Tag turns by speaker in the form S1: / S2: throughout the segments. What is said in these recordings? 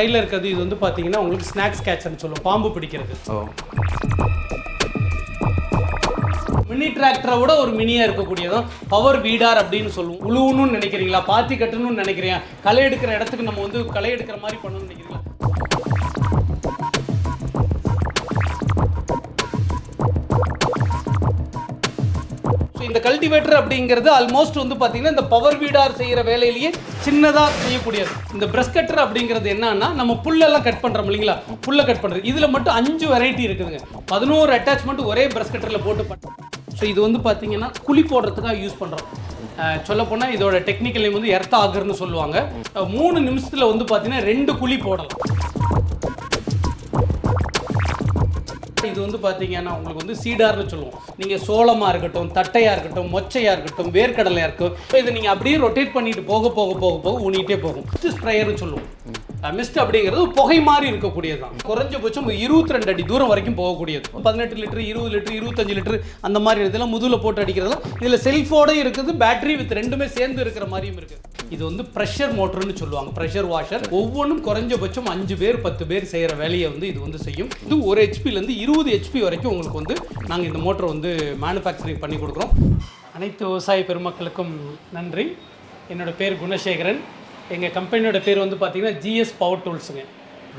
S1: கையில் இருக்கிறது இது வந்து பார்த்தீங்கன்னா உங்களுக்கு ஸ்நாக்ஸ் கேச்சர்னு சொல்லுவோம். பாம்பு பிடிக்கிறது.
S2: ஓ.
S1: மினி டிராக்டரை விட ஒரு மினியாக இருக்கக்கூடியதும் பவர் வீடார் அப்படின்னு சொல்லுவோம். உழுவணும்னு நினைக்கிறீங்களா? பாத்தி கட்டணும்னு நினைக்கிறீங்க? களை எடுக்கிற இடத்துக்கு நம்ம வந்து களை எடுக்கிற மாதிரி பண்ணணும்னு நினைக்கிறீங்களா இந்த கல்டிவேட்டர் அப்படிங்கிறது ஆல்மோஸ்ட் வந்து பார்த்தீங்கன்னா இந்த பவர் வீடார் செய்கிற வேலையிலேயே சின்னதாக செய்யக்கூடியது. இந்த பிரஷ் கட்டர் அப்படிங்கிறது என்னன்னா நம்ம புல்லெல்லாம் கட் பண்ணுறோம் இல்லைங்களா? புல்லை கட் பண்ணுறது இதில் மட்டும் அஞ்சு வெரைட்டி இருக்குதுங்க. பதினோரு அட்டாச்மெண்ட் ஒரே பிரஷ் கட்டரில் போட்டு பண்ணுறோம் ஸோ இது வந்து பார்த்தீங்கன்னா குழி போடுறதுக்காக யூஸ் பண்ணுறோம் சொல்லப்போனால் இதோட டெக்னிக்கல் நேம் வந்து எர்த் ஆகர்னு சொல்லுவாங்க. மூணு நிமிஷத்தில் வந்து பார்த்தீங்கன்னா ரெண்டு குழி போடலாம். இது வந்து பார்த்தீங்கன்னா உங்களுக்கு வந்து சீடார்னு சொல்லுவோம். நீங்கள் சோளமாக இருக்கட்டும் தட்டையாக இருக்கட்டும் மொச்சையாக இருக்கட்டும் வேர்க்கடலையாக இருக்கும் ஸோ இதை நீங்கள் அப்படியே ரொட்டேட் பண்ணிட்டு போக போக போக போக ஊனிகிட்டே போகும். ஸ்ப்ரேயர்னு சொல்லுவோம். மிஸ்ட் அப்படிங்கிறது புகை மாதிரி இருக்கக்கூடியது தான் குறைஞ்சபட்சம் இருபத்தி ரெண்டு அடி தூரம் வரைக்கும் போகக்கூடியது. பதினெட்டு லிட்டர் இருபது லிட்டர் இருபத்தஞ்சு லிட்டர் அந்த மாதிரி இதெல்லாம் முதுகில் போட்டு அடிக்கிறதெல்லாம் இதில் செல்ஃபோட இருக்குது பேட்டரி வித் ரெண்டுமே சேர்ந்து இருக்கிற மாதிரியும் இருக்குது இது வந்து ப்ரெஷர் மோட்டர்னு சொல்லுவாங்க. ப்ரெஷர் வாஷர் ஒவ்வொன்றும் குறைஞ்சபட்சம் அஞ்சு பேர் பத்து பேர் செய்கிற வேலையை வந்து இது வந்து செய்யும். இது ஒரு ஹெச்பிலேருந்து இருபது ஹெச்பி வரைக்கும் உங்களுக்கு வந்து நாங்கள் இந்த மோட்டர் வந்து மேனுஃபேக்சரிங் பண்ணி கொடுக்குறோம். அனைத்து விவசாய பெருமக்களுக்கும் நன்றி. என்னோடய பேர் குணசேகரன். எங்கள் கம்பெனியோட பேர் வந்து பார்த்தீங்கன்னா ஜிஎஸ் பவர் டூல்ஸுங்க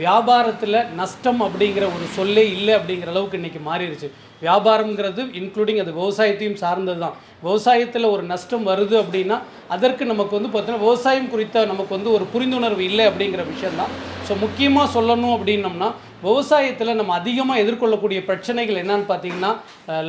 S1: வியாபாரத்தில் நஷ்டம் அப்படிங்கிற ஒரு சொல்லே இல்லை அப்படிங்கிற அளவுக்கு இன்றைக்கி மாறிடுச்சு. வியாபாரம்ங்கிறது இன்க்ளூடிங் அது விவசாயத்தையும் சார்ந்தது தான் விவசாயத்தில் ஒரு நஷ்டம் வருது அப்படின்னா அதற்கு நமக்கு வந்து பார்த்தீங்கன்னா விவசாயம் குறித்த நமக்கு வந்து ஒரு புரிந்துணர்வு இல்லை அப்படிங்கிற விஷயம்தான். ஸோ முக்கியமாக சொல்லணும் அப்படின்னம்னா விவசாயத்தில் நம்ம அதிகமாக எதிர்கொள்ளக்கூடிய பிரச்சனைகள் என்னன்னு பார்த்தீங்கன்னா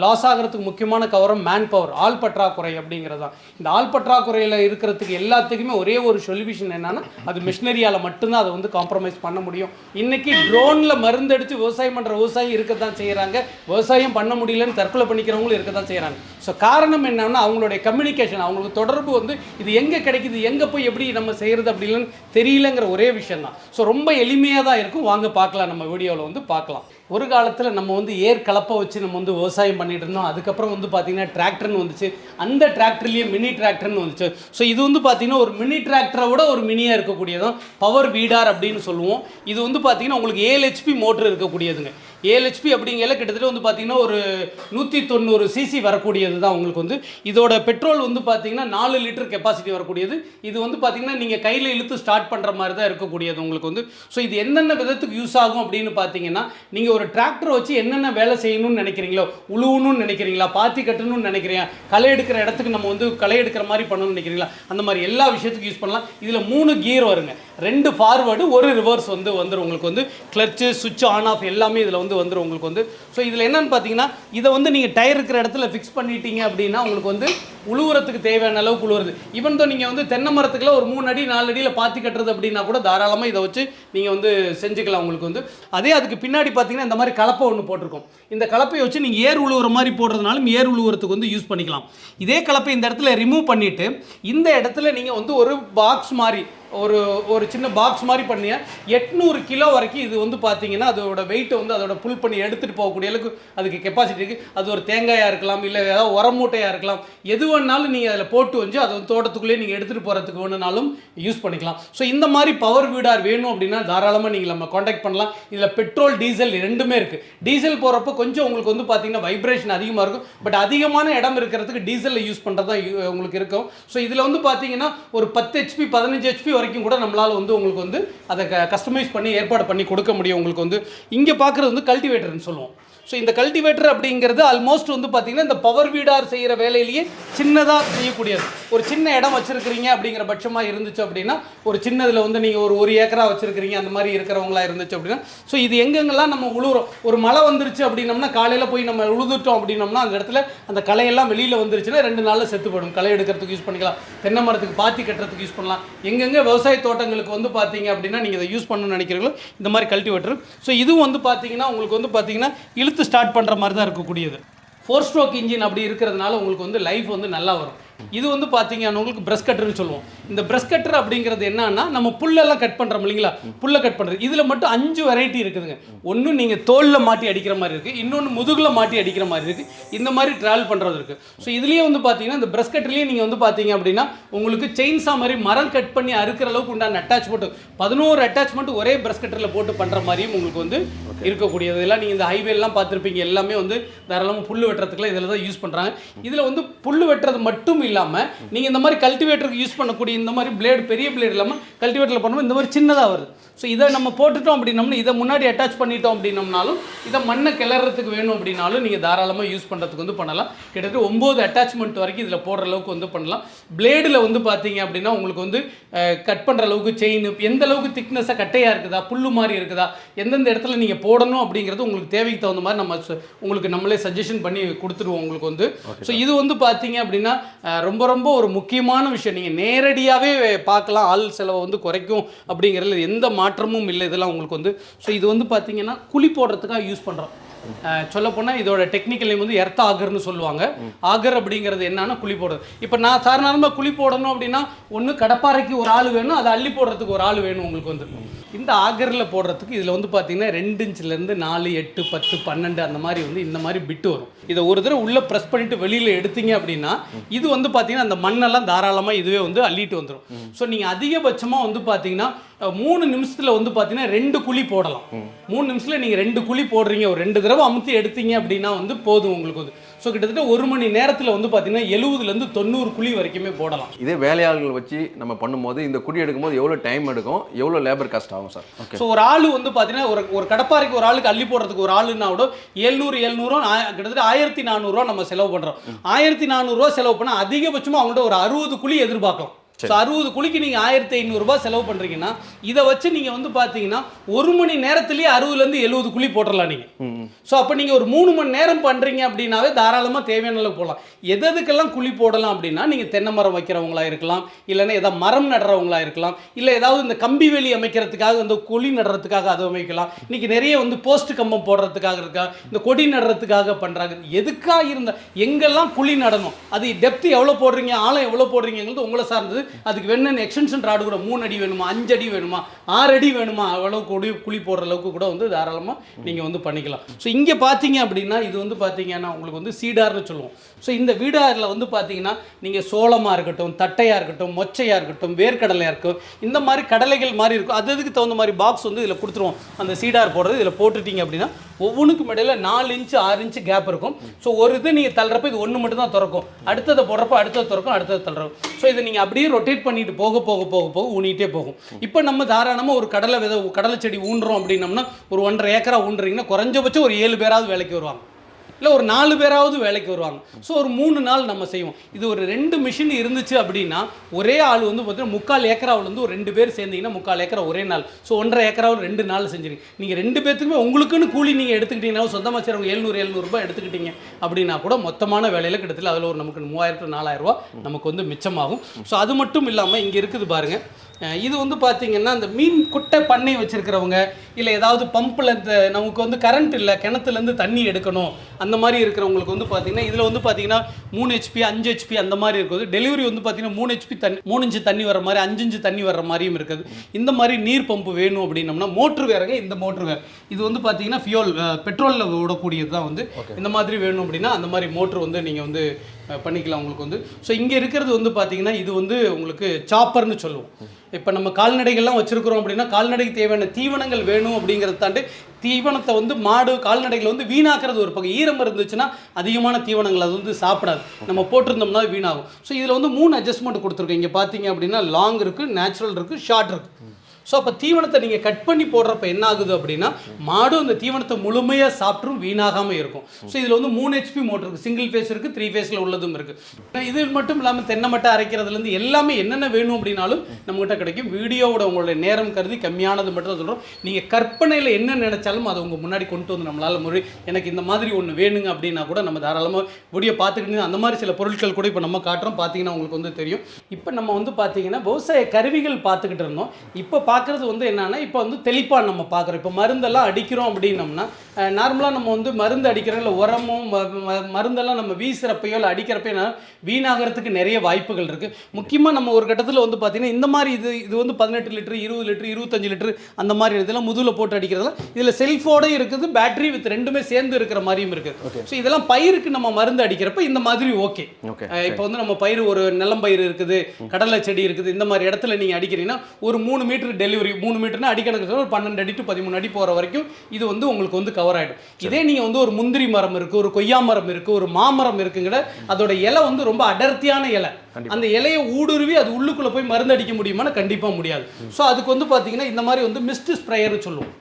S1: லாஸ் ஆகிறதுக்கு முக்கியமான கவரம் மேன் பவர் ஆள் பற்றாக்குறை அப்படிங்கிறது தான். இந்த ஆள் பற்றாக்குறையில் இருக்கிறதுக்கு எல்லாத்துக்குமே ஒரே ஒரு சொல்யூஷன் என்னன்னா அது மிஷினரியால் மட்டும்தான் அதை வந்து காம்ப்ரமைஸ் பண்ண முடியும். இன்னைக்கு ட்ரோனில் மருந்தடித்து விவசாயம் பண்ணுற விவசாயி இருக்க தான் செய்கிறாங்க விவசாயம் பண்ண முடியலன்னு தற்கொலை பண்ணிக்கிறவங்களும் இருக்க தான் செய்கிறாங்க ஸோ காரணம் என்னன்னா அவங்களுடைய கம்யூனிகேஷன் அவங்களுக்கு தொடர்பு வந்து இது எங்கே கிடைக்குது எங்கே போய் எப்படி நம்ம செய்கிறது அப்படின்னு தெரியலங்கிற ஒரே விஷயம் தான் ஸோ ரொம்ப எளிமையாக தான் இருக்கும். வாங்க பார்க்கலாம் நம்ம வீடியோவில் வந்து பார்க்கலாம். ஒரு காலத்தில் நம்ம வந்து ஏர் கலப்பை வச்சு நம்ம வந்து விவசாயம் பண்ணிட்டு இருந்தோம். அதுக்கப்புறம் வந்து பார்த்திங்கன்னா டிராக்டர்னு வந்துச்சு. அந்த டிராக்டர்லேயே மினி டிராக்டர்னு வந்துச்சு. ஸோ இது வந்து பார்த்திங்கன்னா ஒரு மினி டிராக்டரை விட ஒரு மினியாக இருக்கக்கூடியதான் பவர் வீடார் அப்படின்னு சொல்லுவோம். இது வந்து பார்த்திங்கன்னா உங்களுக்கு ஏழு ஹெச்பி மோட்டர் இருக்கக்கூடியதுங்க. ஏழு ஹெச்பி அப்படிங்கல கிட்டத்தட்ட வந்து பார்த்தீங்கன்னா ஒரு நூற்றி தொண்ணூறு சிசி வரக்கூடியது தான் உங்களுக்கு வந்து. இதோட பெட்ரோல் வந்து பார்த்தீங்கன்னா நாலு லிட்டர் கெப்பாசிட்டி வரக்கூடியது. இது வந்து பார்த்தீங்கன்னா நீங்கள் கையில் இழுத்து ஸ்டார்ட் பண்ணுற மாதிரி தான் இருக்கக்கூடியது உங்களுக்கு வந்து. ஸோ இது என்னென்ன விதத்துக்கு யூஸ் ஆகும் அப்படின்னு பார்த்தீங்கன்னா நீங்கள் ஒரு டிராக்டர் வச்சு என்னென்ன வேலை செய்யணும்னு நினைக்கிறீங்களோ உழுவணும்னு நினைக்கிறீங்களா பாத்தி கட்டணும்னு நினைக்கிறீங்க களை எடுக்கிற இடத்துக்கு நம்ம வந்து களை எடுக்கிற மாதிரி பண்ணணும்னு நினைக்கிறீங்களா அந்த மாதிரி எல்லா விஷயத்துக்கும் யூஸ் பண்ணலாம். இதில் மூணு கியர் வருங்க. ரெண்டு ஃபார்வர்டு ஒரு ரிவர்ஸ் வந்து வந்துடும் உங்களுக்கு வந்து. கிளச்சு சுவிட்ச் ஆன் ஆஃப் எல்லாமே இதில் வந்து வந்துடும் உங்களுக்கு வந்து. ஸோ இதில் என்னன்னு பார்த்தீங்கன்னா இதை வந்து நீங்கள் டயர் இருக்கிற இடத்துல ஃபிக்ஸ் பண்ணிட்டீங்க அப்படின்னா உங்களுக்கு வந்து உழுவுறதுக்கு தேவையான அளவுக்கு உழுவுறது. ஈவன் தோ நீங்கள் வந்து தென்னை மரத்துக்குலாம் ஒரு மூணு அடி நாலு அடியில் பாத்தி கட்டுறது அப்படின்னா கூட தாராளமாக இதை வச்சு நீங்கள் வந்து செஞ்சுக்கலாம் உங்களுக்கு வந்து. அதே அதுக்கு பின்னாடி பார்த்தீங்கன்னா இந்த மாதிரி கலப்பை ஒன்று போட்டிருக்கோம். இந்த கலப்பையை வச்சு நீங்கள் ஏர் உழுவுற மாதிரி போடுறதுனாலும் ஏர் உழுவுறதுக்கு வந்து யூஸ் பண்ணிக்கலாம். இதே கலப்பை இந்த இடத்துல ரிமூவ் பண்ணிவிட்டு இந்த இடத்துல நீங்கள் வந்து ஒரு பாக்ஸ் மாதிரி ஒரு ஒரு சின்ன பாக்ஸ் மாதிரி பண்ணிய? எட்நூறு கிலோ வரைக்கும் இது வந்து பார்த்தீங்கன்னா அதோட வெயிட்டை வந்து அதோட புல் பண்ணி எடுத்துகிட்டு போகக்கூடிய அளவுக்கு அதுக்கு கெப்பாசிட்டி இருக்குது அது ஒரு தேங்காயாக இருக்கலாம் இல்லை ஏதாவது உரமூட்டையாக மூட்டையாக இருக்கலாம். எது வேணாலும் நீங்கள் அதில் போட்டு வந்து அதை வந்து தோட்டத்துக்குள்ளேயே நீங்கள் எடுத்துகிட்டு போகிறதுக்கு வேணுனாலும் யூஸ் பண்ணிக்கலாம். ஸோ இந்த மாதிரி பவர் வீடார் வேணும் அப்படின்னா தாராளமாக நீங்கள் நம்ம காண்டாக்ட் பண்ணலாம். இதில் பெட்ரோல் டீசல் ரெண்டுமே இருக்குது டீசல் போகிறப்ப கொஞ்சம் உங்களுக்கு வந்து பார்த்தீங்கன்னா வைப்ரேஷன் அதிகமாக இருக்கும். பட் அதிகமான இடம் இருக்கிறதுக்கு டீசலில் யூஸ் பண்ணுறது தான் உங்களுக்கு இருக்கும். ஸோ இதில் வந்து பார்த்தீங்கன்னா ஒரு பத்து ஹெச்பி பதினஞ்சு ஹெச்பி வரைக்கும் கூட நம்மளால் வந்து உங்களுக்கு வந்து அதை கஸ்டமைஸ் பண்ணி ஏற்பாடு பண்ணி கொடுக்க முடியும். உங்களுக்கு வந்து இங்கே பார்க்குறது வந்து கல்டிவேட்டர்னு சொல்லுவோம். ஸோ இந்த கல்டிவேட்டர் அப்படிங்கிறது ஆல்மோஸ்ட் வந்து பார்த்தீங்கன்னா இந்த பவர் வீடார் செய்கிற வேலையிலேயே சின்னதாக செய்யக்கூடியது. ஒரு சின்ன இடம் வச்சுருக்கிறீங்க அப்படிங்கிற பட்சமாக இருந்துச்சு அப்படின்னா ஒரு சின்னதில் வந்து நீங்கள் ஒரு ஒரு ஏக்கராக வச்சுருக்கிறீங்க அந்த மாதிரி இருக்கிறவங்களா இருந்துச்சு அப்படின்னா ஸோ இது எங்கெங்கெல்லாம் நம்ம உழுவுறோம்? ஒரு மழை வந்துருச்சு அப்படின்னம்னா காலையில் போய் நம்ம உழுதுட்டோம் அப்படின்னம்னா அந்த இடத்துல அந்த களையெல்லாம் வெளியில் வந்துருச்சுன்னா ரெண்டு நாளில் செத்து போயிடும். களை எடுக்கிறதுக்கு யூஸ் பண்ணிக்கலாம். தென்னை மரத்துக்கு பாத்தி கட்டுறதுக்கு யூஸ் பண்ணலாம். எங்கெங்கே விவசாய தோட்டங்களுக்கு வந்து பார்த்தீங்க அப்படின்னா நீங்கள் இதை யூஸ் பண்ணணும்னு நினைக்கிறீங்களோ இந்த மாதிரி கல்டிவேட்டர் ஸோ இதுவும் வந்து பார்த்தீங்கன்னா உங்களுக்கு வந்து பார்த்தீங்கன்னா இழுத்து ஸ்டார்ட் பண்ணுற மாதிரி தான் இருக்கக்கூடியது. ஃபோர் ஸ்ட்ரோக் இன்ஜின் அப்படி இருக்கிறதுனால உங்களுக்கு வந்து லைஃப் வந்து நல்லா வரும். இது வந்து பார்த்தீங்கன்னா உங்களுக்கு பிரஷ் கட்டர்னு சொல்லுவோம். இந்த பிரஷ் கட்டர் அப்படிங்கிறது என்னன்னா நம்ம புல்லெல்லாம் கட் பண்ணுறோம் இல்லைங்களா? புல்லை கட் பண்ணுறது இதில் மட்டும் அஞ்சு வெரைட்டி இருக்குதுங்க. ஒன்று நீங்கள் தோலில் மாட்டி அடிக்கிற மாதிரி இருக்குது இன்னொன்று முதுகில் மாட்டி அடிக்கிற மாதிரி இருக்குது இந்த மாதிரி ட்ராவல் பண்ணுறது இருக்குது ஸோ இதுலேயே வந்து பார்த்தீங்கன்னா இந்த பிரஷ் கட்டர்லேயே நீங்கள் வந்து பார்த்தீங்க அப்படின்னா உங்களுக்கு செயின்ஸா மாதிரி மரம் கட் பண்ணி அறுக்கிற அளவுக்கு உண்டான அட்டாச்மெண்ட் பதினோரு அட்டாச்மெண்ட் ஒரே பிரஷ் கட்டரில் போட்டு பண்ணுற மாதிரியும் உங்களுக்கு வந்து இருக்கக்கூடியது. எல்லாம் நீங்கள் இந்த ஹைவேலாம் பார்த்துருப்பீங்க. எல்லாமே வந்து தாராளமாக புல் வெட்டுறதுக்குலாம் இதில் தான் யூஸ் பண்ணுறாங்க இதில் வந்து புல் வெட்டுறது மட்டும் இல்லாமல் நீங்கள் இந்த மாதிரி கல்டிவேட்டருக்கு யூஸ் பண்ணக்கூடிய இந்த மாதிரி பிளேடு பெரிய பிளேடு இல்லாமல் கல்டிவேட்டரில் பண்ணும்போது இந்த மாதிரி சின்னதாக வருது. ஸோ இதை நம்ம போட்டுட்டோம் அப்படின்னம்னா இதை முன்னாடி அட்டாச் பண்ணிட்டோம் அப்படின்னம்னாலும் இதை மண்ணை கிளறதுக்கு வேணும் அப்படின்னாலும் நீங்கள் தாராளமாக யூஸ் பண்ணுறதுக்கு வந்து பண்ணலாம். கிட்டத்தட்ட ஒம்பது அட்டாச்மெண்ட் வரைக்கும் இதில் போடுற அளவுக்கு வந்து பண்ணலாம். பிளேடில் வந்து பார்த்தீங்க அப்படின்னா உங்களுக்கு வந்து கட் பண்ணுற அளவுக்கு செயின் எந்த அளவுக்கு திக்னஸாக கட்டையாக இருக்குதா புல்லு மாதிரி இருக்குதா எந்தெந்த இடத்துல நீங்கள் போடணும் அப்படிங்கிறது உங்களுக்கு தேவைக்கு தகுந்த மாதிரி நம்ம உங்களுக்கு நம்மளே சஜஷன் பண்ணி கொடுத்துருவோம் உங்களுக்கு வந்து. ஸோ இது வந்து பார்த்தீங்க அப்படின்னா ரொம்ப ரொம்ப ஒரு முக்கியமான விஷயம். நீங்கள் நேரடியாகவே பார்க்கலாம் ஆள் செலவை வந்து குறைக்கும் அப்படிங்கிறதுல எந்த மாற்றமும் இல்லை இதெல்லாம் உங்களுக்கு வந்து ஸோ இது வந்து பார்த்தீங்கன்னா குழி போடுறதுக்காக யூஸ் பண்ணுறோம் சொல்லப்போனால் இதோட டெக்னிக்கல் நேம் வந்து எர்த் ஆகர்னு சொல்லுவாங்க. ஆகர் அப்படிங்கிறது என்னன்னா குழி போடுறது. இப்போ நான் சாதாரணமாக குழி போடணும் அப்படின்னா ஒன்று கடப்பாறைக்கு ஒரு ஆள் வேணும் அதை அள்ளி போடுறதுக்கு ஒரு ஆள் வேணும் உங்களுக்கு வந்து. இந்த ஆகரில் போடுறதுக்கு இதில் வந்து பார்த்தீங்கன்னா ரெண்டு இன்ச்சிலேருந்து நாலு எட்டு பத்து பன்னெண்டு அந்த மாதிரி வந்து இந்த மாதிரி பிட்டு வரும். இதை ஒரு தடவை உள்ளே ப்ரெஸ் பண்ணிட்டு வெளியில் எடுத்தீங்க அப்படின்னா இது வந்து பார்த்தீங்கன்னா அந்த மண்ணெல்லாம் தாராளமாக இதுவே வந்து அள்ளிட்டு வந்துடும் ஸோ நீங்கள் அதிகபட்சமாக வந்து பார்த்தீங்கன்னா மூணு நிமிஷத்தில் வந்து பார்த்தீங்கன்னா ரெண்டு குழி போடலாம். மூணு நிமிஷத்தில் நீங்கள் ரெண்டு குழி போடுறீங்க ஒரு ரெண்டு தடவை அமுத்தி எடுத்தீங்க அப்படின்னா வந்து போதும் உங்களுக்கு வந்து. ஸோ கிட்டத்தட்ட ஒரு மணி நேரத்தில் வந்து பார்த்தீங்கன்னா எழுபதுலேருந்து தொண்ணூறு குழி வரைக்குமே போடலாம்.
S2: இதே வேலையாள்கள் வச்சு நம்ம பண்ணும்போது இந்த குடி எடுக்கும்போது எவ்வளோ டைம் எடுக்கும் எவ்வளோ லேபர் காஸ்ட் ஆகும் சார்?
S1: ஸோ ஒரு ஆள் வந்து பார்த்தீங்கன்னா ஒரு ஒரு கடப்பாறைக்கு ஒரு ஆளுக்கு அள்ளி போடுறதுக்கு ஒரு ஆளுன்னா கூட எழுநூறு எழுநூறுவா கிட்டத்தட்ட ஆயிரத்தி நானூறுரூவா நம்ம செலவு பண்ணுறோம் ஆயிரத்தி நானூறுரூவா செலவு பண்ணால் அதிகபட்சமாக அவங்கள்ட்ட ஒரு அறுபது குழி எதிர்பார்க்கலாம். ஸோ அறுபது குழிக்கு நீங்கள் ஆயிரத்தி ஐநூறுரூபா செலவு பண்ணுறீங்கன்னா இதை வச்சு நீங்கள் வந்து பார்த்தீங்கன்னா ஒரு மணி நேரத்திலேயே அறுபதுலேருந்து எழுபது குழி போட்டுடலாம் நீங்கள் ஸோ அப்போ நீங்கள் ஒரு மூணு மணி நேரம் பண்ணுறீங்க அப்படின்னாவே தாராளமாக தேவையான அளவுக்கு போடலாம். எது எதுக்கெல்லாம் குழி போடலாம் அப்படின்னா நீங்கள் தென்னை மரம் வைக்கிறவங்களா இருக்கலாம் இல்லைன்னா ஏதாவது மரம் நடுறவங்களா இருக்கலாம் இல்லை ஏதாவது இந்த கம்பி வேலி அமைக்கிறதுக்காக இந்த குழி நடுறதுக்காக அதை அமைக்கலாம். இன்னைக்கு நிறைய வந்து போஸ்ட் கம்பம் போடுறதுக்காக இருக்கா இந்த கொடி நடுறதுக்காக பண்ணுறாங்க எதுக்காக இருந்த எங்கெல்லாம் குழி நடணும் அது டெப்த் எவ்வளோ போடுறீங்க ஆழம் எவ்வளோ போடுறீங்கிறது உங்களை சார்ந்தது. அதுக்கு வேணும்னு எக்ஸ்டென்ஷன் ராடு கூட மூணு அடி வேணுமா அஞ்சு அடி வேணுமா ஆறு அடி வேணுமா அவ்வளோ குடி குழி போடுற அளவுக்கு கூட வந்து தாராளமாக நீங்கள் வந்து பண்ணிக்கலாம். ஸோ இங்கே பார்த்தீங்க அப்படின்னா இது வந்து பார்த்தீங்கன்னா உங்களுக்கு வந்து சீடார்னு சொல்லுவோம். ஸோ இந்த வீடாரில் வந்து பார்த்தீங்கன்னா நீங்கள் சோளமாக இருக்கட்டும் தட்டையாக இருக்கட்டும் மொச்சையாக இருக்கட்டும் வேர்க்கடலையாக இருக்கும் இந்த மாதிரி கடலைகள் மாதிரி இருக்கும். அது அதுக்கு தகுந்த மாதிரி பாக்ஸ் வந்து இதில் கொடுத்துருவோம். அந்த சீடார் போடுறது இதில் போட்டுட்டீங்க அப்படின்னா ஒவ்வொன்றுக்கும் இடையில நாலு இன்ச்சு ஆறு இன்ச்சு கேப் இருக்கும். ஸோ ஒரு இது நீங்கள் தள்ளுறப்ப இது ஒன்று மட்டும் தான் திறக்கும். அடுத்ததை போடுறப்ப அடுத்தது திறக்கும் அடுத்தது தள்ளுறோம் ஸோ இதை நீங்கள் அப்படியே ரொட்டேட் பண்ணிட்டு போக போக போக போக ஊனிட்டே போகும். இப்போ நம்ம தாராளமாக ஒரு கடலை வித கடலை செடி ஊன்றோம் அப்படின்னம்னா ஒரு ஒன்றரை ஏக்கரா ஊன்றீங்கன்னா குறைஞ்சபட்சம் ஒரு ஏழு பேராவது வேலைக்கு வருவாங்க. இல்லை ஒரு நாலு பேராவது வேலைக்கு வருவாங்க. ஸோ ஒரு மூணு நாள் நம்ம செய்வோம். இது ஒரு ரெண்டு மிஷின் இருந்துச்சு அப்படின்னா ஒரே ஆள் வந்து பார்த்தீங்கன்னா முக்கால் ஏக்கராவில் வந்து ஒரு ரெண்டு பேர் சேர்ந்தீங்கன்னா முக்கால் ஏக்கரா ஒரே நாள். ஸோ ஒன்றரை ஏக்கராவில் ரெண்டு நாள் செஞ்சுருங்க. நீங்கள் ரெண்டு பேர்த்துக்குமே உங்களுக்குன்னு கூலி நீங்கள் எடுத்துக்கிட்டீங்கன்னா சொந்தமாக செய்கிறவங்க எழுநூறு எழுநூறுபா எடுத்துக்கிட்டீங்க அப்படின்னா கூட மொத்தமான வேலையில் கிட்டத்தில் அதில் ஒரு நமக்கு மூவாயிரம் டு நாலாயிரம் ரூபா நமக்கு வந்து மிச்சமாகும். ஸோ அது மட்டும் இல்லாமல் இங்கே இருக்குது பாருங்கள் இது வந்து பார்த்தீங்கன்னா இந்த மீன் குட்டை பண்ணை வச்சிருக்கிறவங்க இல்லை ஏதாவது பம்பில் இந்த நமக்கு வந்து கரண்ட் இல்லை கிணத்துலேருந்து தண்ணி எடுக்கணும் அந்த மாதிரி இருக்கிறவங்களுக்கு வந்து பார்த்தீங்கன்னா இதில் வந்து பார்த்தீங்கன்னா மூணு ஹெச்பி அஞ்சு ஹெச்பி அந்த மாதிரி இருக்குது. டெலிவரி வந்து பார்த்தீங்கன்னா மூணு ஹெச்பி தண்ணி மூணு இன்ச்சு தண்ணி வர மாதிரி அஞ்சு இன்ச்சு தண்ணி வர மாதிரியும் இருக்குது. இந்த மாதிரி நீர் பம்பு வேணும் அப்படின்னம்னா மோட்ரு வேறங்க இந்த மோட்ரு வேறு இது வந்து பார்த்தீங்கன்னா ஃபியோல் பெட்ரோலில் விடக்கூடியது தான் வந்து. இந்த மாதிரி வேணும் அப்படின்னா அந்த மாதிரி மோட்ரு வந்து நீங்கள் வந்து பண்ணிக்கலாம் உங்களுக்கு வந்து. ஸோ இங்கே இருக்கிறது வந்து பார்த்தீங்கன்னா இது வந்து உங்களுக்கு சாப்பர்னு சொல்லுவோம். இப்போ நம்ம கால்நடைகள்லாம் வச்சுருக்குறோம் அப்படின்னா கால்நடைக்கு தேவையான தீவனங்கள் வேணும் அப்படிங்கிறத தாண்டி தீவனத்தை வந்து மாடு கால்நடைகளை வந்து வீணாக்குறது ஒரு பக்கம். ஈரம் இருந்துச்சுன்னா அதிகமான தீவனங்கள் அது வந்து சாப்பிடாது. நம்ம போட்டிருந்தோம்னா வீணாகும். ஸோ இதில் வந்து மூணு அட்ஜஸ்ட்மெண்ட் கொடுத்துருக்கோம். இங்கே பார்த்தீங்க அப்படின்னா லாங் இருக்குது நேச்சுரல் இருக்குது ஷார்ட் இருக்குது ஸோ அப்போ தீவனத்தை நீங்கள் கட் பண்ணி போடுறப்ப என்ன ஆகுது அப்படின்னா மாடும் அந்த தீவனத்தை முழுமையாக சாப்பிட்டும் வீணாகாமல் இருக்கும். ஸோ இதில் வந்து மூணு ஹெச்பி மோட்டர் இருக்குது சிங்கிள் ஃபேஸ் இருக்குது த்ரீ ஃபேஸில் உள்ளதும் இருக்குது இது மட்டும் இல்லாமல் தென்னை மட்டை அரைக்கிறதுலேருந்து எல்லாமே என்னென்ன வேணும் அப்படின்னாலும் நம்மகிட்ட கிடைக்கும். வீடியோவோட உங்களுடைய நேரம் கருதி கம்மியானது மட்டும் தான் சொல்கிறோம் நீங்கள் கற்பனையில் என்ன நினைச்சாலும் அதை உங்கள் முன்னாடி கொண்டு வந்து நம்மளால் முறை எனக்கு இந்த மாதிரி ஒன்று வேணுங்க அப்படின்னா கூட நம்ம தாராளமாக வீடியோ பார்த்துக்கிட்டு அந்த மாதிரி சில பொருட்கள் கூட இப்போ நம்ம காட்டுறோம். பார்த்தீங்கன்னா உங்களுக்கு வந்து தெரியும். இப்போ நம்ம வந்து பார்த்தீங்கன்னா விவசாய கருவிகள் பார்த்துக்கிட்டு இருந்தோம். இப்போ பார்க்குறது வந்து என்னன்னா இப்போ வந்து தெளிப்பான் நம்ம பார்க்குறோம். இப்போ மருந்தெல்லாம் அடிக்கிறோம் அப்படின்னம்னா நார்மலாக நம்ம வந்து மருந்து அடிக்கிறோம் இல்லை உரமும் மருந்தெல்லாம் நம்ம வீசுறப்பையோ இல்லை அடிக்கிறப்பையோ வீணாகிறதுக்கு நிறைய வாய்ப்புகள் இருக்குது முக்கியமாக நம்ம ஒரு கட்டத்தில் வந்து பார்த்தீங்கன்னா இந்த மாதிரி இது இது வந்து பதினெட்டு லிட்டர் இருபது லிட்டர் இருபத்தஞ்சு லிட்டர் அந்த மாதிரி இதெல்லாம் முதுகில் போட்டு அடிக்கிறதுலாம் இதில் செல்ஃபோட இருக்குது பேட்டரி வித் ரெண்டுமே சேர்ந்து இருக்கிற மாதிரியும் இருக்குது ஸோ இதெல்லாம் பயிருக்கு நம்ம மருந்து அடிக்கிறப்ப இந்த மாதிரி ஓகே
S2: ஓகே
S1: இப்போ வந்து நம்ம பயிர் ஒரு நிலம்பயிர் இருக்குது கடலை செடி இருக்குது இந்த மாதிரி இடத்துல நீங்கள் அடிக்கிறீங்கன்னா ஒரு மூணு மீட்டர் டெலிவரி மூணு மீட்டர்னா அடிக்கணக்கு ஒரு பன்னெண்டு அடி டு பதிமூணு அடி போகிற வரைக்கும் இது வந்து உங்களுக்கு வந்து கவர் ஆகிடும் இதே நீங்கள் வந்து ஒரு முந்திரி மரம் இருக்குது ஒரு கொய்யா மரம் இருக்குது ஒரு மாமரம் இருக்குங்கிற அதோட இலை வந்து ரொம்ப அடர்த்தியான இலை. அந்த இலையை ஊடுருவி அது உள்ளுக்குள்ளே போய் மருந்து அடிக்க முடியுமானா கண்டிப்பாக முடியாது ஸோ அதுக்கு வந்து பார்த்தீங்கன்னா இந்த மாதிரி வந்து மிஸ்ட் ஸ்ப்ரேயர்னு சொல்லுவோம்.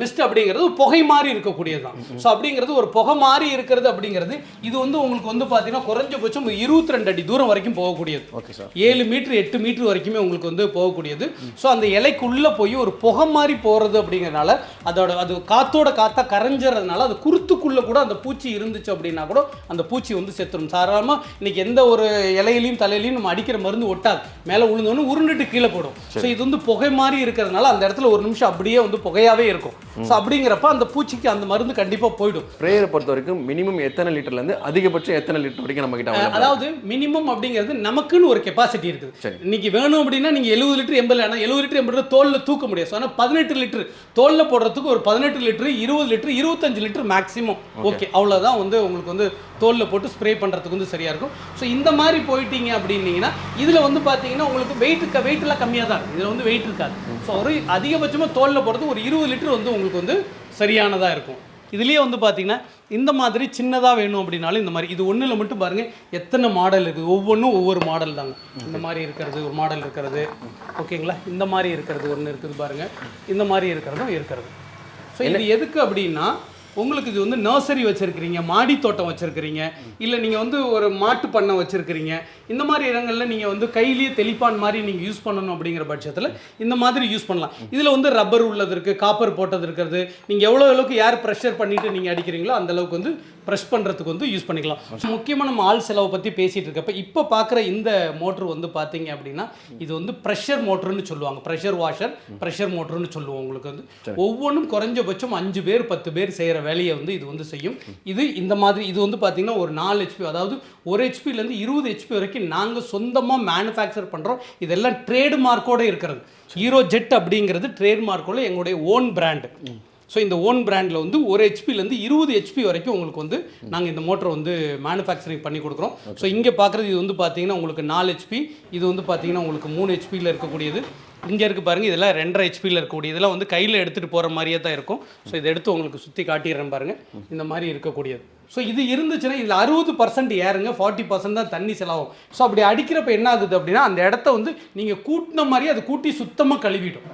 S1: மிஸ்ட் அப்படிங்கிறது புகை மாதிரி இருக்கக்கூடியது தான். ஸோ அப்படிங்கிறது ஒரு புகை மாதிரி இருக்கிறது அப்படிங்கிறது இது வந்து உங்களுக்கு வந்து பார்த்தீங்கன்னா குறைஞ்சபட்சம் இருபத்தி ரெண்டு அடி தூரம் வரைக்கும் போகக்கூடியது.
S2: ஓகே சார்
S1: ஏழு மீட்டர் எட்டு மீட்டர் வரைக்குமே உங்களுக்கு வந்து போகக்கூடியது. ஸோ அந்த இலைக்குள்ளே போய் ஒரு புகை மாதிரி போகிறது அப்படிங்கிறனால அதோட அது காத்தோட காத்தா கரைஞ்சறதுனால அது குருத்துக்குள்ளே கூட அந்த பூச்சி இருந்துச்சு அப்படின்னா கூட அந்த பூச்சி வந்து செத்துரும். சாதாரணமாக இன்னைக்கு எந்த ஒரு இலையிலையும் தலையிலையும் நம்ம அடிக்கிற மருந்து ஒட்டாது. மேலே விழுந்தோன்னு உருண்டுட்டு கீழே போடும். ஸோ இது வந்து புகை மாதிரி இருக்கிறதுனால அந்த இடத்துல ஒரு நிமிஷம் அப்படியே வந்து புகையாவே இருக்கும். ஸோ அப்படிங்கிறப்ப அந்த பூச்சிக்கு அந்த மருந்து கண்டிப்பாக போயிடும்.
S2: ஸ்ப்ரேயரை பொறுத்த வரைக்கும் மினிமம் எத்தனை லிட்டர்லேருந்து அதிகபட்சம் எத்தனை லிட்டர் வரைக்கும் நம்ம கிட்ட
S1: அதாவது மினிமம் அப்படிங்கிறது நமக்குன்னு ஒரு கெப்பாசிட்டி இருக்குது. இன்னைக்கு வேணும் அப்படின்னா நீங்க எழுபது லிட்டர் எண்பது ஆனால் எழுபது லிட்டர் எண்பது லிட்டர் தோல்ல தூக்க முடியாது. ஆனால் பதினெட்டு லிட்டர் தோல்ல போடுறதுக்கு ஒரு பதினெட்டு லிட்டர் இருபது லிட்டர் இருபத்தஞ்சு லிட்டர் மேக்ஸிமம் ஓகே அவ்வளவுதான் வந்து உங்களுக்கு வந்து தோல்ல போட்டு ஸ்ப்ரே பண்றதுக்கு வந்து சரியா இருக்கும். ஸோ இந்த மாதிரி போயிட்டீங்க அப்படின்னீங்கன்னா இதுல வந்து பாத்தீங்கன்னா உங்களுக்கு வெயிட் வெயிட் எல்லாம் கம்மியா தான் இருக்கும் இதுல வந்து வெயிட் இருக்காது. ஸோ ஒரு அதிகபட்சமா தோல்ல போடுறது ஒரு இருபது லிட்டர் வந்து உங்களுக்கு வந்து சரியானதா இருக்கும். இதுலயே வந்து பாத்தீங்கன்னா இந்த மாதிரி சின்னதாக வேணும் அப்படின்னாலும் இந்த மாதிரி இது ஒண்ணுல மட்டும் பாருங்க எத்தனை மாடல் இருக்குது ஒவ்வொன்றும் ஒவ்வொரு மாடல் தாங்க. இந்த மாதிரி இருக்கிறது ஒரு மாடல் இருக்கிறது. ஓகேங்களா இந்த மாதிரி இருக்கிறது ஒன்று இருக்குது பாருங்க. இந்த மாதிரி இருக்கிறதும் இருக்கிறது. ஸோ இது எதுக்கு அப்படின்னா உங்களுக்கு இது வந்து நர்சரி வச்சிருக்கிறீங்க மாடி தோட்டம் வச்சிருக்கிறீங்க இல்லை நீங்கள் வந்து ஒரு மாட்டு பண்ணை வச்சிருக்கிறீங்க இந்த மாதிரி இடங்கள்ல நீங்கள் வந்து கையிலேயே தெளிப்பான் மாதிரி நீங்கள் யூஸ் பண்ணணும் அப்படிங்கிற பட்சத்தில் இந்த மாதிரி யூஸ் பண்ணலாம். இதில் வந்து ரப்பர் உள்ளது இருக்குது காப்பர் போட்டது இருக்கிறது. நீங்கள் எவ்வளோ அளவுக்கு ஏர் ப்ரெஷர் பண்ணிட்டு நீங்கள் அடிக்கிறீங்களோ அந்த அளவுக்கு வந்து ப்ரெஷ் பண்ணுறதுக்கு வந்து யூஸ் பண்ணிக்கலாம். முக்கியமாக நம்ம ஆள் செலவை பற்றி பேசிகிட்டு இருக்கப்ப இப்போ பார்க்குற இந்த மோட்ரு வந்து பார்த்தீங்க அப்படின்னா இது வந்து ப்ரெஷர் மோட்டர்னு சொல்லுவாங்க. ப்ரெஷர் வாஷர் ப்ரெஷர் மோட்டர்னு சொல்லுவோம் உங்களுக்கு வந்து. ஒவ்வொன்றும் குறைஞ்சபட்சம் அஞ்சு பேர் பத்து பேர் செய்கிற வேலையை வந்து இது வந்து செய்யும். இது இந்த மாதிரி இது வந்து பார்த்தீங்கன்னா ஒரு நாலு ஹெச்பி அதாவது ஒரு ஹெச்பிலேருந்து இருபது ஹெச்பி வரைக்கும் நாங்கள் சொந்தமாக மேனுஃபேக்சர் பண்ணுறோம் இதெல்லாம் ட்ரேடு மார்க்கோட இருக்கிறது. ஹீரோ ஜெட் அப்படிங்கிறது ட்ரேட் மார்க்கோட எங்களுடைய ஓன் பிராண்டு ஸோ இந்த ஓன் பிராண்டில் வந்து ஒரு ஹெச்பிலேருந்து இருபது ஹெச்பி வரைக்கும் உங்களுக்கு வந்து நாங்கள் இந்த மோட்டரை வந்து மேனுஃபேக்சரிங் பண்ணி கொடுக்குறோம். ஸோ இங்கே பார்க்குறது இது வந்து பார்த்தீங்கன்னா உங்களுக்கு நாலு ஹெச்பி இது வந்து பார்த்தீங்கன்னா உங்களுக்கு மூணு ஹெச்பியில் இருக்கக்கூடியது. இங்கே இருக்குது பாருங்கள் இதெல்லாம் ரெண்டரை ஹெச்பியில் இருக்கக்கூடிய இதெல்லாம் வந்து கையில் எடுத்துகிட்டு போகிற மாதிரியே தான் இருக்கும். ஸோ இதை எடுத்து உங்களுக்கு சுற்றி காட்டிடுறேன் பாருங்கள் இந்த மாதிரி இருக்கக்கூடியது. ஸோ இது இருந்துச்சுன்னா இதில் அறுபது பர்சன்ட் ஏறுங்க ஃபார்ட்டி பர்சன்ட் தான் தண்ணி செலவாகும். ஸோ அப்படி அடிக்கிறப்ப என்ன ஆகுது அப்படின்னா அந்த இடத்த வந்து நீங்கள் கூட்டின மாதிரி அது கூட்டி சுத்தமாக கழுவிடும்.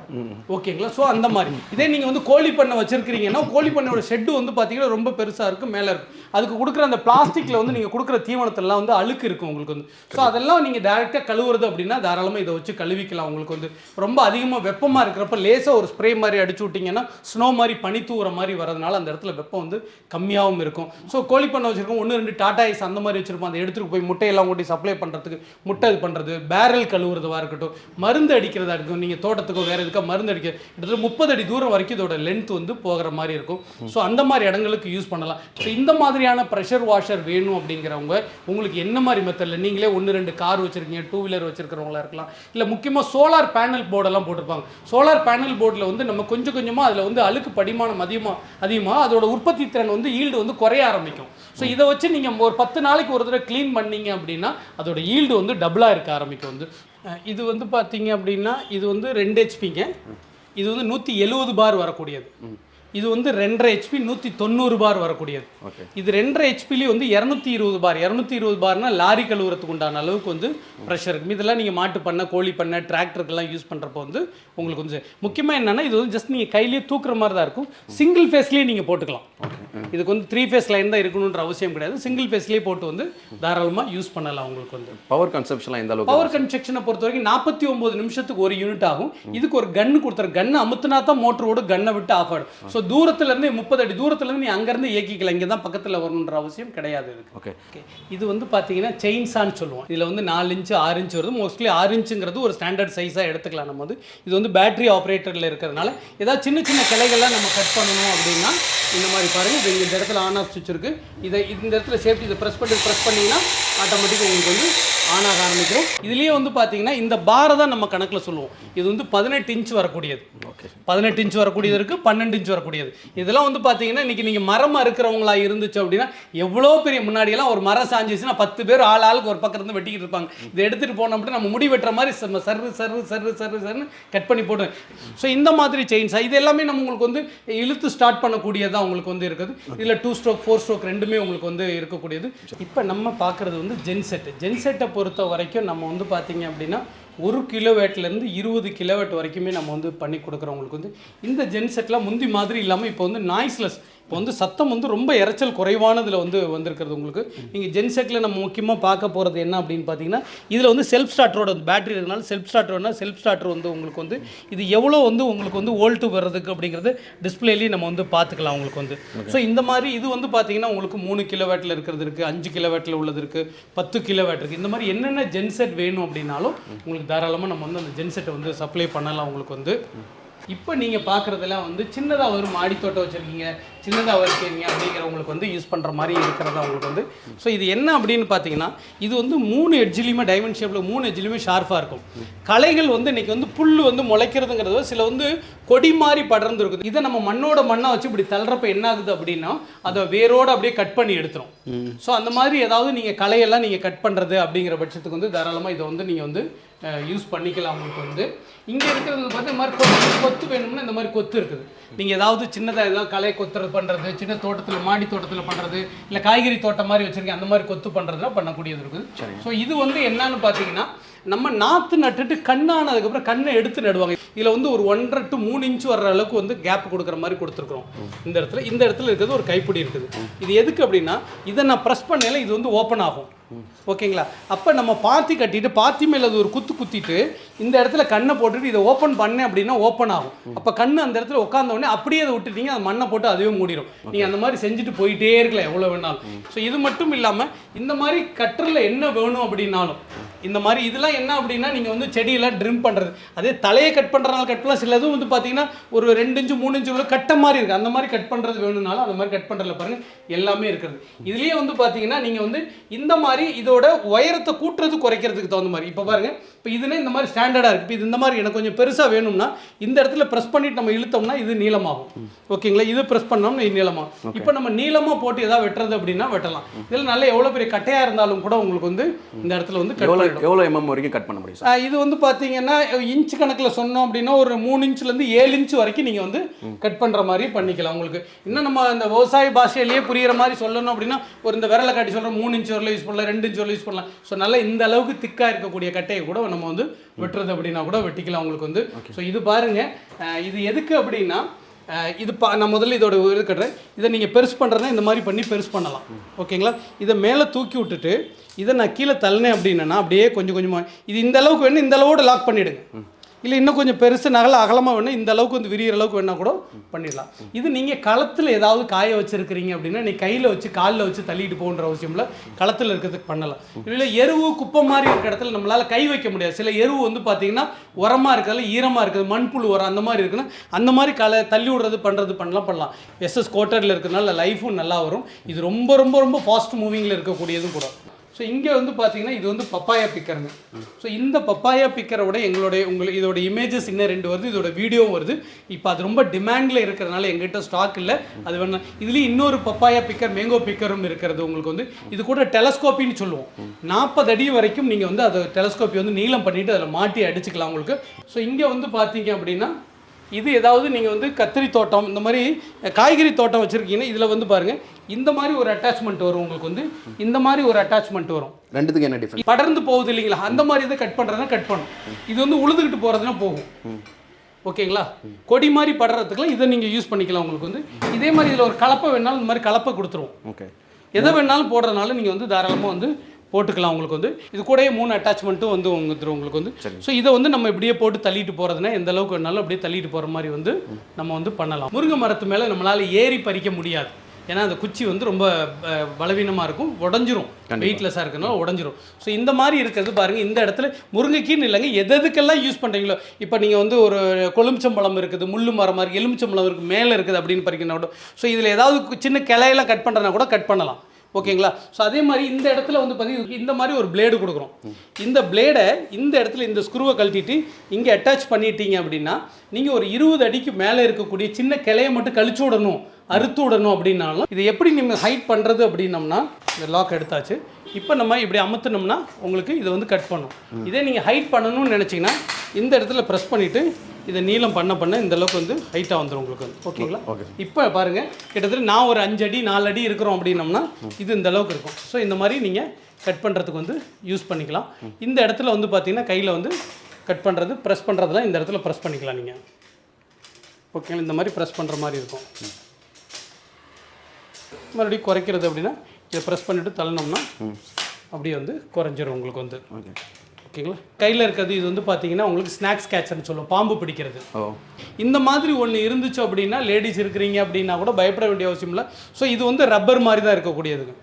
S1: ஓகேங்களா ஸோ அந்த மாதிரி. இதே நீங்கள் வந்து கோழி பண்ணை வச்சுருக்கிறீங்கன்னா கோழி பண்ணையோட ஷெட்டு வந்து பார்த்தீங்கன்னா ரொம்ப பெருசாக இருக்கும் மேலே இருக்கும். அதுக்கு கொடுக்குற அந்த பிளாஸ்டிக்கில் வந்து நீங்கள் கொடுக்குற தீவனத்தெல்லாம் வந்து அழுக்கு இருக்கும் உங்களுக்கு வந்து. ஸோ அதெல்லாம் நீங்கள் டேரெக்டாக கழுவுறது அப்படின்னா தாராளமாக இதை வச்சு கழுவிக்கலாம் உங்களுக்கு வந்து. ரொம்ப அதிகமாக வெப்பமாக இருக்கிறப்ப லேசாக ஒரு ஸ்ப்ரே மாதிரி அடிச்சு விட்டிங்கன்னா ஸ்னோ மாதிரி பனி தூர மாதிரி வரதுனால அந்த இடத்துல வெப்பம் வந்து கம்மியாகவும் இருக்கும். ஸோ கோழி பண்ணை வச்சுருக்கோம். ஒன்று ரெண்டு டாடா ஐஸ் அந்த மாதிரி வச்சுருப்போம். அதை எடுத்துகிட்டு போய் முட்டையெல்லாம் கொட்டி சப்ளை பண்ணுறதுக்கு முட்டை இது பண்ணுறது பேரல் கழுவுறதுவாக இருக்கட்டும் மருந்து அடிக்கிறதா இருக்கட்டும் நீங்கள் தோட்டத்துக்கோ வேறு எதுக்கோ மருந்து அடிக்க கிட்டத்தட்ட முப்பது அடி தூரம் வரைக்கும் இதோட லென்த் வந்து போகிற மாதிரி இருக்கும். ஸோ அந்த மாதிரி இடங்களுக்கு யூஸ் பண்ணலாம். ஸோ இந்த மாதிரியான ப்ரெஷர் வாஷர் வேணும் அப்படிங்கிறவங்க உங்களுக்கு என்ன மாதிரி மெத்தடில் நீங்களே ஒன்று ரெண்டு கார் வச்சுருக்கீங்க டூ வீலர் வச்சுருக்கிறவங்களா இருக்கலாம். இல்லை முக்கியமாக சோலார் பேனல் போர்டெல்லாம் போட்டிருப்பாங்க. சோலார் பேனல் போர்டில் வந்து நம்ம கொஞ்சம் கொஞ்சமாக அதில் வந்து அழுக்கு படிமானம் அதிகமாக அதிகமாக அதோட உற்பத்தி திறன் வந்து ஈல்டு வந்து குறைய ஆரம்பிக்கும். ஸோ இதை வச்சு நீங்கள் ஒரு பத்து நாளைக்கு ஒரு தடவை க்ளீன் பண்ணீங்க அப்படின்னா அதோட ஈல்டு வந்து டபுளாக இருக்க ஆரம்பிக்கும் வந்து. இது வந்து பார்த்தீங்க அப்படின்னா இது வந்து ரெண்டு ஹெச்பிங்க இது வந்து நூற்றி எழுபது பார் வரக்கூடியது. இது வந்து ரெண்டரை ஹெச்பி நூற்றி தொண்ணூறு பார் வரக்கூடியது. இது ரெண்டரை ஹெச்பிலேயே வந்து இரநூத்தி இருபது பார். இரநூத்தி இருபது பார்னா லாரி கழுவுறதுக்கு உண்டான அளவுக்கு வந்து ப்ரெஷர் இருக்கும் இதெல்லாம் நீங்கள் மாட்டு பண்ண கோழி பண்ண டிராக்டருக்கெல்லாம் யூஸ் பண்ணுறப்போ வந்து உங்களுக்கு வந்து முக்கியமாக என்னன்னா இது வந்து ஜஸ்ட் நீங்கள் கையிலேயே தூக்குற மாதிரி தான் இருக்கும். சிங்கிள் ஃபேஸ்லேயே நீங்கள் போட்டுக்கலாம். இதுக்கு வந்து த்ரீ ஃபேஸ் லைன் தான் இருக்கணுன்ற அவசியம் கிடையாது. சிங்கிள் ஃபேஸ்லேயே போட்டு வந்து தாராளமாக யூஸ் பண்ணலாம் உங்களுக்கு வந்து.
S2: பவர் கன்சப்ஷன்லாம் எந்த அளவுக்கு
S1: பவர் கன்ஸ்ட்ரக்ஷனை பொறுத்த வரைக்கும் நாற்பத்தி ஒம்பது நிமிஷத்துக்கு ஒரு யூனிட் ஆகும். இதுக்கு ஒரு கன்னு கொடுத்துரு கன்னு அமுத்துனா தான் மோட்டரோட கன்னை விட்டு ஆஃப் ஆகிடும் ஸோ தூரத்துலேருந்து முப்பது அடி தூரத்துலேருந்து நீ அங்கேருந்து இயக்கிக்கலாம். இங்கே தான் பக்கத்தில் வரணுன்ற அவசியம் கிடையாது இதுக்கு.
S2: ஓகே
S1: ஓகே இது வந்து பார்த்தீங்கன்னா செயின்ஸான்னு சொல்லுவோம். இதில் வந்து நாலு இன்ச்சு ஆறு இன்ச்சு வருது. மோஸ்ட்லி ஆறு இன்ச்சுங்கிறது ஒரு ஸ்டாண்டர்ட் சைஸாக எடுத்துக்கலாம் நம்ம வந்து. இது வந்து பேட்டரி ஆப்ரேட்டரில் இருக்கிறதுனால ஏதாவது சின்ன சின்ன கிளைகள்லாம் நம்ம கட் பண்ணணும் அப்படின்னா இந்த மாதிரி பாருங்கள் இது இந்த இடத்துல ஆன் ஆஃப் சுவிட்ச் இருக்குது இதை இந்த இடத்துல சேஃப்டி இதை ப்ரெஸ் பண்ணி ப்ரெஸ் பண்ணிங்கன்னா ஆட்டோமேட்டிக்காக உங்களுக்கு வந்து ஆன் ஆக ஆரம்பிக்கும் இதுலேயே வந்து பார்த்தீங்கன்னா இந்த பாரை தான் நம்ம கணக்கில் சொல்லுவோம். இது வந்து பதினெட்டு இன்ச் வரக்கூடியது.
S2: ஓகே
S1: பதினெட்டு இன்ச் வரக்கூடியது இருக்குது பன்னெண்டு இன்ச் வரக்கூடியது. இதெல்லாம் வந்து பார்த்தீங்கன்னா இன்றைக்கி நீங்கள் மரம் அறுக்கிறவங்களா இருந்துச்சு அப்படின்னா எவ்வளோ பெரிய முன்னாடியெல்லாம் ஒரு மரம் சாஞ்சிச்சுன்னா பத்து பேர் ஆள் ஆளுக்கு ஒரு பக்கம் இருந்து வெட்டிக்கிட்டு இருப்பாங்க. இதை எடுத்துகிட்டு போனோம் அப்படின்னா நம்ம முடி வெட்டுற மாதிரி சர்ரு சர்ரு சர்ரு சர்ரு சர்னு கட் பண்ணி போடுவேன் ஸோ இந்த மாதிரி செயின்ஸ் இது எல்லாமே நம்ம உங்களுக்கு வந்து இழுத்து ஸ்டார்ட் பண்ணக்கூடியதாக உங்களுக்கு வந்து இருக்குது. இதில் டூ ஸ்ட்ரோக் ஃபோர் ஸ்ட்ரோக் ரெண்டுமே உங்களுக்கு வந்து இருக்கக்கூடியது. இப்போ நம்ம பார்க்குறது வந்து ஜென்செட் ஜென்செட்டை பொறுத்த வரைக்கும் நம்ம வந்து பார்த்திங்க அப்படின்னா ஒரு கிலோவேட்லேருந்து இருபது கிலோவேட் வரைக்குமே நம்ம வந்து பண்ணி கொடுக்குறவங்களுக்கு வந்து இந்த ஜென்செட்லாம் முந்தி மாதிரி இல்லாமல் இப்போ வந்து நாய்ஸ்லெஸ். இப்போ வந்து சத்தம் வந்து ரொம்ப இரைச்சல் குறைவானதில் வந்து வந்திருக்கிறது உங்களுக்கு. நீங்கள் ஜென்செட்டில் நம்ம முக்கியமாக பார்க்க போகிறது என்ன அப்படின்னு பார்த்தீங்கன்னா இதில் வந்து செல்ஃப் ஸ்டார்டரோட பேட்டரி இருக்கனால செல்ஃப் ஸ்டார்டர்னா செல்ஃப் ஸ்டார்டர் வந்து உங்களுக்கு வந்து இது எவ்வளோ வந்து உங்களுக்கு வந்து வோல்ட்டு வர்றதுக்கு அப்படிங்கிறது டிஸ்பிளேலேயும் நம்ம வந்து பார்த்துக்கலாம் உங்களுக்கு வந்து. ஸோ இந்த மாதிரி இது வந்து பார்த்தீங்கன்னா உங்களுக்கு மூணு கிலோவேட்டில் இருக்கிறது இருக்குது அஞ்சு கிலோவேட்டில் உள்ளது இருக்குது பத்து கிலோவேட் இருக்குது இந்த மாதிரி என்னென்ன ஜென்செட் வேணும் அப்படின்னாலும் உங்களுக்கு தாராளமாக நம்ம வந்து அந்த ஜென்செட்டை வந்து சப்ளை பண்ணலாம் உங்களுக்கு வந்து. இப்போ நீங்கள் பார்க்குறதெல்லாம் வந்து சின்னதாக ஒரு மாடி தோட்டம் வச்சுருக்கீங்க சின்னதாக வச்சுருக்கீங்க அப்படிங்கிறவங்களுக்கு வந்து யூஸ் பண்ணுற மாதிரி இருக்கிறதா உங்களுக்கு வந்து. ஸோ இது என்ன அப்படின்னு பார்த்தீங்கன்னா இது வந்து மூணு எட்ஜிலையுமே டைமண்ட் ஷேப்பில் மூணு எட்ஜிலையுமே ஷார்ப்பாக இருக்கும். களைகள் வந்து இன்றைக்கி வந்து புல் வந்து முளைக்கிறதுங்கிறது சில வந்து கொடி மாதிரி படர்ந்து இருக்குது இதை நம்ம மண்ணோட மண்ணை வச்சு இப்படி தள்ளுறப்ப என்ன ஆகுது அப்படின்னா அதை வேரோடு அப்படியே கட் பண்ணி எடுத்துரும். ஸோ அந்த மாதிரி ஏதாவது நீங்கள் களையெல்லாம் நீங்கள் கட் பண்ணுறது அப்படிங்கிற பட்சத்துக்கு வந்து தாராளமாக இதை வந்து நீங்கள் வந்து யூஸ் பண்ணிக்கலாம் உங்களுக்கு வந்து. இங்கே இருக்கிறது பார்த்து இந்த மாதிரி கொத்து கொத்து வேணும்னா இந்த மாதிரி கொத்து இருக்குது. நீங்கள் ஏதாவது சின்னதாக ஏதாவது களை கொத்துறது பண்ணுறது சின்ன தோட்டத்தில் மாடி தோட்டத்தில் பண்ணுறது இல்லை காய்கறி தோட்டம் மாதிரி வச்சுருக்கேன் அந்த மாதிரி கொத்து பண்ணுறதுலாம் பண்ணக்கூடியது இருக்குது. ஸோ இது வந்து என்னன்னு பார்த்தீங்கன்னா நம்ம நாற்று நட்டுட்டு கண்ணானதுக்கப்புறம் கண்ணை எடுத்து நடுவாங்க. இதில் வந்து ஒரு ஒன்றரை டு மூணு இன்ச் வர்ற அளவுக்கு வந்து கேப் கொடுக்குற மாதிரி கொடுத்துருக்குறோம். இந்த இடத்துல இந்த இடத்துல இருக்கிறது ஒரு கைப்பிடி இருக்குது. இது எதுக்கு அப்படின்னா இதை நான் ப்ரெஸ் பண்ணல இது வந்து ஓப்பன் ஆகும். ஓகேங்களா? அப்போ நம்ம பாத்தி கட்டிட்டு பாத்தி மேலே அது ஒரு குத்து குத்திட்டு இந்த இடத்துல கண்ணை போட்டுட்டு இதை ஓப்பன் பண்ணேன் அப்படின்னா ஓப்பன் ஆகும். அப்போ கண்ணு அந்த இடத்துல உட்காந்த உடனே அப்படியே அதை விட்டுட்டீங்க அது மண்ணை போட்டு அதுவே மூடிடும் நீங்கள் அந்த மாதிரி செஞ்சுட்டு போயிட்டே இருக்கலாம் எவ்வளோ வேணாலும். ஸோ இது மட்டும் இல்லாமல் இந்த மாதிரி கட்டரில் என்ன வேணும் அப்படின்னாலும் இந்த மாதிரி இதெல்லாம் என்ன அப்படின்னா நீங்கள் வந்து செடியெல்லாம் ட்ரிம் பண்ணுறது அதே தலையை கட் பண்ணுறதுனால கட் பண்ணலாம். சில இதுவும் வந்து பார்த்தீங்கன்னா ஒரு ரெண்டு இன்ச்சு மூணு இன்ச்சு உள்ள கட்ட மாதிரி இருக்குது அந்த மாதிரி கட் பண்ணுறது வேணும்னாலும் அந்த மாதிரி கட் பண்ணுறதுல பாருங்கள் எல்லாமே இருக்குது. இதுலேயே வந்து பார்த்தீங்கன்னா நீங்கள் வந்து இந்த மாதிரி இதோட உயரத்தை கூட்டுறது குறைக்கிறதுக்கு தகுந்த மாதிரி. இப்போ பாருங்கள் இப்போ இதுனா இந்த மாதிரி ஸ்டாண்டர்டாக இருக்குது இப்போ இது இந்த மாதிரி எனக்கு கொஞ்சம் பெருசாக வேணும்னா இந்த இடத்துல ப்ரெஸ் பண்ணிட்டு நம்ம இழுத்தோம்னா இது நீளமாகும். ஓகேங்களா இது ப்ரெஸ் பண்ணோம்னா இது நீளமாகும். இப்போ நம்ம நீளமாக போட்டு ஏதாவது வெட்டுறது அப்படின்னா வெட்டலாம். இதில் நல்ல எவ்வளோ பெரிய கட்டையாக இருந்தாலும் கூட உங்களுக்கு வந்து இந்த இடத்துல வந்து கட்
S2: எவ்வளோ எம்எம் வரைக்கும் கட் பண்ண முடியும்
S1: இது வந்து பார்த்தீங்கன்னா இன்ச் கணக்கில் சொன்னோம் அப்படின்னா ஒரு மூணு இன்ச்லேருந்து ஏழு இன்ச் வரைக்கும் நீங்கள் வந்து கட் பண்ணுற மாதிரி பண்ணிக்கலாம் உங்களுக்கு. இன்னும் நம்ம இந்த விவசாய பாஷையிலேயே புரியுற மாதிரி சொல்லணும் அப்படின்னா ஒரு இந்த விரலை காட்டி சொல்கிறோம் மூணு இன்ச் வரல யூஸ் பண்ணலாம் ரெண்டு இன்ச் வரல யூஸ் பண்ணலாம். ஸோ நல்லா இந்த அளவுக்கு திக்காக இருக்கக்கூடிய கட்டையை கூட நம்ம வந்து வெட்டுறது அப்படின்னா கூட வெட்டிக்கலாம் உங்களுக்கு வந்து. ஸோ இது பாருங்க. ஆஹ் இது எதுக்கு அப்படின்னா இது பா நான் முதல்ல இதோட இது கட்டுறேன். இதை நீங்கள் பெருசு பண்ணுறதுனா இந்த மாதிரி பண்ணி பெருசு பண்ணலாம். ஓகேங்களா? இதை மேலே தூக்கி விட்டுட்டு இதை நான் கீழே தள்ளினேன் அப்படின்னா அப்படியே கொஞ்சம் கொஞ்சமாக இது இந்த அளவுக்கு வேணும் இந்த அளவோட லாக் பண்ணிவிடுங்க இல்லை இன்னும் கொஞ்சம் பெருசு நகல அகலமாக வேணும் இந்த அளவுக்கு வந்து விரிகிற அளவுக்கு வேணால் கூட பண்ணிடலாம். இது நீங்கள் களத்தில் ஏதாவது காய வச்சுருக்கிறீங்க அப்படின்னா நீ கையில் வச்சு காலில் வச்சு தள்ளிட்டு போகன்ற அவசியம் இல்லை. களத்தில் இருக்கிறதுக்கு பண்ணலாம். இல்லை எருவு குப்பை மாதிரி இருக்கிற இடத்துல நம்மளால் கை வைக்க முடியாது. சில எருவு வந்து பார்த்தீங்கன்னா உரமாக இருக்கிறதுல ஈரமாக இருக்குது. மண்புழு உரம் அந்த மாதிரி இருக்குன்னா அந்த மாதிரி களை தள்ளி விடுறது பண்ணுறது பண்ணலாம் பண்ணலாம். எஸ்எஸ் கோட்டரில் இருக்கிறதுனால லைஃபும் நல்லா வரும். இது ரொம்ப ரொம்ப ரொம்ப ஃபாஸ்ட் மூவிங்கில் இருக்கக்கூடியதும் கூட. ஸோ இங்கே வந்து பார்த்தீங்கன்னா இது வந்து பப்பாயா பிக்கருங்க ஸோ இந்த பப்பாயா பிக்கரோட எங்களுடைய உங்களுக்கு இதோட இமேஜஸ் இன்னும் ரெண்டு வருது இதோட வீடியோவும் வருது. இப்போ அது ரொம்ப டிமாண்டில் இருக்கிறதுனால எங்கிட்ட ஸ்டாக் இல்லை. அது வேணா இதுலேயும் இன்னொரு பப்பாயா பிக்கர் மேங்கோ பிக்கரும் இருக்கிறது உங்களுக்கு வந்து. இது கூட டெலஸ்கோப்பின்னு சொல்லுவோம். நாற்பது அடி வரைக்கும் நீங்கள் வந்து அதை டெலஸ்கோப்பி வந்து நீளம் பண்ணிவிட்டு அதில் மாட்டி அடிச்சுக்கலாம் உங்களுக்கு. ஸோ இங்கே வந்து பார்த்தீங்க அப்படின்னா இது ஏதாவது நீங்கள் வந்து கத்திரி தோட்டம் இந்த மாதிரி காய்கறி தோட்டம் வச்சுருக்கீங்கன்னா இதில் வந்து பாருங்கள் இந்த மாதிரி ஒரு அட்டாச்மெண்ட் வரும் உங்களுக்கு வந்து. இந்த மாதிரி ஒரு அட்டாச்மெண்ட் வரும்.
S2: ரெண்டுத்துக்கு என்ன டிஃப்ரெண்ட்
S1: படர்ந்து போகுது இல்லைங்களா? அந்த மாதிரி இதை கட் பண்ணுறதுனா கட் பண்ணும். இது வந்து உழுதுகிட்டு போகிறதுனா போகும். ஓகேங்களா? கொடி மாதிரி படுறதுக்குலாம் இதை நீங்கள் யூஸ் பண்ணிக்கலாம் உங்களுக்கு வந்து. இதே மாதிரி இதில் ஒரு கலப்பை வேணாலும் இந்த மாதிரி கலப்பை கொடுத்துருவோம்.
S2: ஓகே.
S1: எதை வேணாலும் போடுறதுனால நீங்கள் வந்து தாராளமாக வந்து போட்டுக்கலாம் உங்களுக்கு வந்து. இது கூடயே மூணு அட்டாச்மெண்ட்டும் வந்து உங்களுக்கு உங்களுக்கு வந்து. ஸோ இதை வந்து நம்ம இப்படியே போட்டு தள்ளிட்டு போகிறதுனா எந்த அளவுக்கு வேணாலும் அப்படியே தள்ளிட்டு போகிற மாதிரி வந்து நம்ம வந்து பண்ணலாம். முருங்கை மரத்து மேலே நம்மளால் ஏறி பறிக்க முடியாது. ஏன்னா அந்த குச்சி வந்து ரொம்ப பலவீனமாக இருக்கும். உடஞ்சிரும். வெயிட்லெஸ்ஸாக இருக்கனால உடஞ்சிரும். ஸோ இந்த மாதிரி இருக்கிறது பாருங்கள் இந்த இடத்துல முருங்கைக்கீன்னு இல்லைங்க எது எதுக்கெல்லாம் யூஸ் பண்ணுறீங்களோ இப்போ நீங்கள் வந்து ஒரு கொழுமிச்சம்பழம் இருக்குது முள்ளு மரம் மாதிரி எலுமிச்சம்பழம் இருக்குது மேலே இருக்குது அப்படின்னு பறிக்கணும் கூட. ஸோ இதில் ஏதாவது சின்ன கிளையெல்லாம் கட் பண்ணுறனா கூட கட் பண்ணலாம். ஓகேங்களா? ஸோ அதே மாதிரி இந்த இடத்துல வந்து பார்த்தீங்கன்னா இந்த மாதிரி ஒரு பிளேடு கொடுக்குறோம். இந்த பிளேடை இந்த இடத்துல இந்த ஸ்க்ரூவை கழட்டிட்டு இங்கே அட்டாச் பண்ணிட்டீங்க அப்படின்னா நீங்கள் ஒரு இருபது அடிக்கு மேலே இருக்கக்கூடிய சின்ன கிளையை மட்டும் கழிச்சு விடணும் அறுத்து விடணும் அப்படின்னாலும் இதை எப்படி நீங்கள் ஹைட் பண்ணுறது அப்படின்னம்னா இந்த லாக் எடுத்தாச்சு. இப்போ நம்ம இப்படி அமுத்துனோம்னா உங்களுக்கு இதை வந்து கட் பண்ணும். இதே நீங்கள் ஹைட் பண்ணணும்னு நினச்சிங்கன்னா இந்த இடத்துல ப்ரெஸ் பண்ணிவிட்டு இதை நீளம் பண்ண பண்ண இந்த அளவுக்கு வந்து ஹைட்டாக வந்துடும் உங்களுக்கு. வந்து ஓகேங்களா
S2: ஓகே
S1: இப்போ பாருங்க கிட்டத்தட்ட நான் ஒரு அஞ்சு அடி நாலு அடி இருக்கிறோம் அப்படின்னம்னா இது இந்த அளவுக்கு இருக்கும். ஸோ இந்த மாதிரி நீங்கள் கட் பண்ணுறதுக்கு வந்து யூஸ் பண்ணிக்கலாம். இந்த இடத்துல வந்து பார்த்தீங்கன்னா கையில் வந்து கட் பண்ணுறது ப்ரெஸ் பண்ணுறதுலாம் இந்த இடத்துல ப்ரெஸ் பண்ணிக்கலாம் நீங்கள் ஓகேங்களா? இந்த மாதிரி ப்ரெஸ் பண்ணுற மாதிரி இருக்கும். மறுபடியும் குறைக்கிறது அப்படின்னா இதை ப்ரெஸ் பண்ணிவிட்டு தள்ளனோம்னா அப்படியே வந்து குறைஞ்சிரும் உங்களுக்கு வந்து.
S2: ஓகே
S1: ஓகேங்களா கையில் இருக்கிறது இது வந்து பார்த்தீங்கன்னா உங்களுக்கு ஸ்நாக்ஸ் கேச்சர்னு சொல்லுவோம். பாம்பு பிடிக்கிறது. இந்த மாதிரி ஒன்று இருந்துச்சு அப்படின்னா லேடிஸ் இருக்கிறீங்க அப்படின்னா கூட பயப்பட வேண்டிய அவசியம் இல்லை. ஸோ இது வந்து ரப்பர் மாதிரி தான் இருக்கக்கூடியதுங்க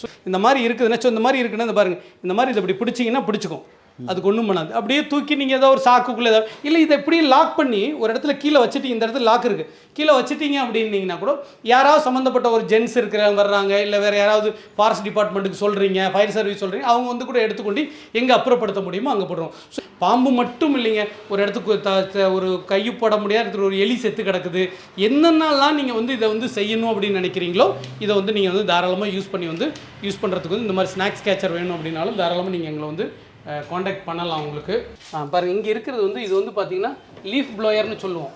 S1: ஸோ இந்த மாதிரி இருக்குதுன்னா ஸோ இந்த மாதிரி இருக்குன்னா இந்த பாருங்க இந்த மாதிரி இதை இப்படி பிடிச்சிங்கன்னா பிடிச்சிக்கும். அதுக்கு ஒன்றும் பண்ணாது. அப்படியே தூக்கி நீங்கள் ஏதோ ஒரு சாக்குக்குள்ளே ஏதாவது இல்லை இதை எப்படியும் லாக் பண்ணி ஒரு இடத்துல கீழே வச்சுட்டு இந்த இடத்துல லாக் இருக்குது கீழே வச்சுட்டீங்க அப்படின்னீங்கன்னா கூட யாராவது சம்மந்தப்பட்ட ஒரு ஜென்ஸ் இருக்கிறவங்க வர்றாங்க இல்லை வேறு யாராவது ஃபாரஸ்ட் டிபார்ட்மெண்ட்டுக்கு சொல்கிறீங்க ஃபயர் சர்வீஸ் சொல்கிறீங்க அவங்க வந்து கூட எடுத்துக்கொண்டு எங்கே அப்புறப்படுத்த முடியுமோ அங்கே போடுறோம் ஸோ பாம்பு மட்டும் இல்லைங்க. ஒரு இடத்துக்கு த- த- ஒரு கையு போட முடியாத இடத்துல ஒரு எலி செத்து கிடக்குது. என்னென்னலாம் நீங்கள் வந்து இதை வந்து செய்யணும் அப்படின்னு நினைக்கிறீங்களோ இதை வந்து நீங்கள் வந்து தாராளமாக யூஸ் பண்ணி வந்து யூஸ் பண்ணுறதுக்கு வந்து இந்த மாதிரி ஸ்நாக்ஸ் கேச்சர் வேணும் அப்படின்னாலும் தாராளமாக நீங்கள் எங்களை வந்து காண்டாக்ட் பண்ணலாம் உங்களுக்கு பாருங்கள் இங்கே இருக்கிறது வந்து இது வந்து பார்த்திங்கன்னா லீஃப் ப்ளோயர்னு சொல்லுவோம்.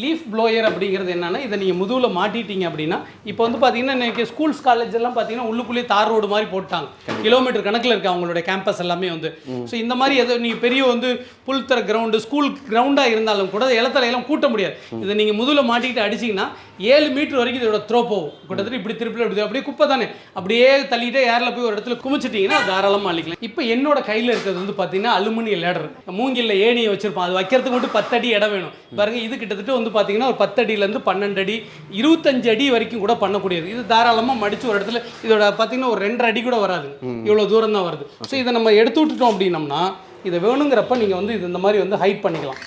S1: லீஃப் ப்ளோயர் அப்படிங்கிறது என்னன்னா இதை நீங்கள் முதுகில் மாட்டிட்டீங்க அப்படின்னா இப்போ வந்து பார்த்தீங்கன்னா இன்னைக்கு ஸ்கூல்ஸ் காலேஜ் எல்லாம் பார்த்தீங்கன்னா உள்ளுக்குள்ளேயே தார் ரோடு மாதிரி போட்டாங்க. கிலோமீட்டர் கணக்கில் இருக்கு அவங்களுடைய கேம்பஸ் எல்லாமே வந்து. ஸோ இந்த மாதிரி எதோ நீங்கள் பெரிய வந்து புல் தர கிரவுண்டு ஸ்கூல் கிரவுண்டாக இருந்தாலும் கூட இலத்தலை எல்லாம் கூட்ட முடியாது. இதை நீங்கள் முதுகில் மாட்டிக்கிட்டு அடிச்சிங்கன்னா ஏழு மீட்டர் வரைக்கும் இதோட த்ரோ போகும். கிட்டத்தட்ட இப்படி திருப்பி இப்படி அப்படியே குப்பை தானே. அப்படியே தள்ளிட்டே ஏரில் போய் ஒரு இடத்துல குமிச்சிட்டிங்கன்னா தாராளமாக அழிக்கலாம் இப்போ என்னோட கையில் இருக்கிறது வந்து பார்த்தீங்கன்னா அலுமினிய லேடர் மூங்கில்ல ஏணியை வச்சிருப்போம். அது வைக்கிறதுக்கு மட்டும் பத்து அடி இடம் வேணும். பாருங்க இது கிட்டத்தட்ட வந்து பார்த்தீங்கன்னா ஒரு பத்து அடியிலேருந்து பன்னெண்டு அடி இருபத்தஞ்சு அடி வரைக்கும் கூட பண்ணக்கூடியது. இது தாராளமாக மடிச்சு ஒரு இடத்துல இதோட பார்த்தீங்கன்னா ஒரு ரெண்டரை அடி கூட வராது. இவ்வளோ தூரம் தான் வருது. ஸோ இதை நம்ம எடுத்து விட்டுட்டோம் அப்படின்னம்னா இதை வேணுங்கிறப்ப நீங்கள் வந்து இது இந்த மாதிரி வந்து ஹைட் பண்ணிக்கலாம்.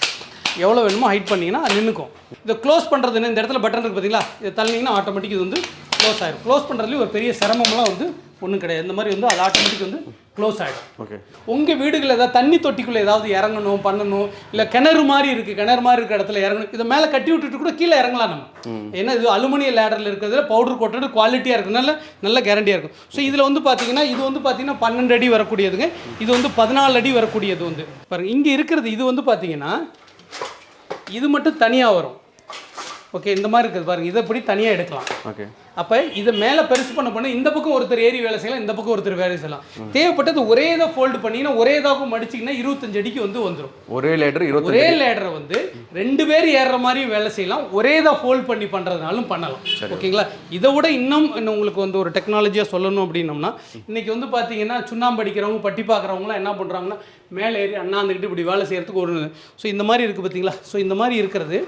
S1: எவ்வளோ வேணுமோ ஹைட் பண்ணிங்கன்னா அது நின்றுக்கும் இதை க்ளோஸ் பண்ணுறதுன்னு இந்த இடத்துல பட்டன் இருக்குது பார்த்தீங்களா இதை தள்ளினீங்கன்னா ஆட்டோமேட்டிக் இது வந்து க்ளோஸ் ஆயிடும் க்ளோஸ் பண்ணுறதுலேயும் ஒரு பெரிய சிரமம்லாம் வந்து ஒன்றும் கிடையாது. இந்த மாதிரி வந்து அது ஆட்டோமேட்டிக் வந்து க்ளோஸ் ஆகிடும்
S2: ஓகே
S1: உங்கள் வீடுகளில் ஏதாவது தண்ணி தொட்டிக்குள்ளே ஏதாவது இறங்கணும் பண்ணணும் இல்லை கிணறு மாதிரி இருக்குது கிணறு மாதிரி இருக்கிற இடத்துல இறங்கணும் இதை மேலே கட்டி விட்டுட்டு கூட கீழே இறங்கலாம் நம்ம. ஏன்னா இது அலுமினிய லேடரில் இருக்கிறதுல பவுடர் கோட்டடு குவாலிட்டியாக இருக்கனால நல்ல கேரண்டியாக இருக்கும். ஸோ இதில் வந்து பார்த்தீங்கன்னா இது வந்து பார்த்தீங்கன்னா பன்னெண்டு அடி வரக்கூடியதுங்க. இது வந்து பதினாலு அடி வரக்கூடியது வந்து. பாருங்க இங்கே இருக்கிறது இது வந்து பார்த்தீங்கன்னா இது மட்டும் தனியாக வரும். ஓகே இந்த மாதிரி இருக்குது பாருங்க. இதை இப்படி தனியாக எடுக்கலாம்.
S2: ஓகே
S1: அப்போ இதை மேலே பெருசு பண்ண பண்ண இந்த பக்கம் ஒருத்தர் ஏறி வேலை செய்யலாம் இந்த பக்கம் ஒருத்தர் வேலை செய்யலாம். தேவைப்பட்டது ஒரே இதாக ஃபோல்டு பண்ணிங்கன்னா ஒரே இதாக மடிச்சிங்கன்னா இருபத்தஞ்சு அடிக்கு வந்து வந்துடும்
S2: ஒரே லேட்டர் இருபத்தி
S1: ஒரே லேடரை வந்து ரெண்டு பேர் ஏறுற மாதிரி வேலை செய்யலாம். ஒரே இதாக ஃபோல்ட் பண்ணி பண்ணுறதுனாலும் பண்ணலாம். ஓகேங்களா? இதை விட இன்னும் இன்னும் உங்களுக்கு வந்து ஒரு டெக்னாலஜியாக சொல்லணும் அப்படின்னம்னா இன்னைக்கு வந்து பார்த்தீங்கன்னா சுண்ணாம்பு அடிக்கிறவங்க பட்டி பார்க்குறவங்களாம் என்ன பண்ணுறாங்கன்னா மேலே ஏறி அண்ணாந்துக்கிட்டு இப்படி வேலை செய்யறதுக்கு ஒரு ஸோ இந்த மாதிரி இருக்குது பார்த்தீங்களா ஸோ இந்த மாதிரி இருக்கிறது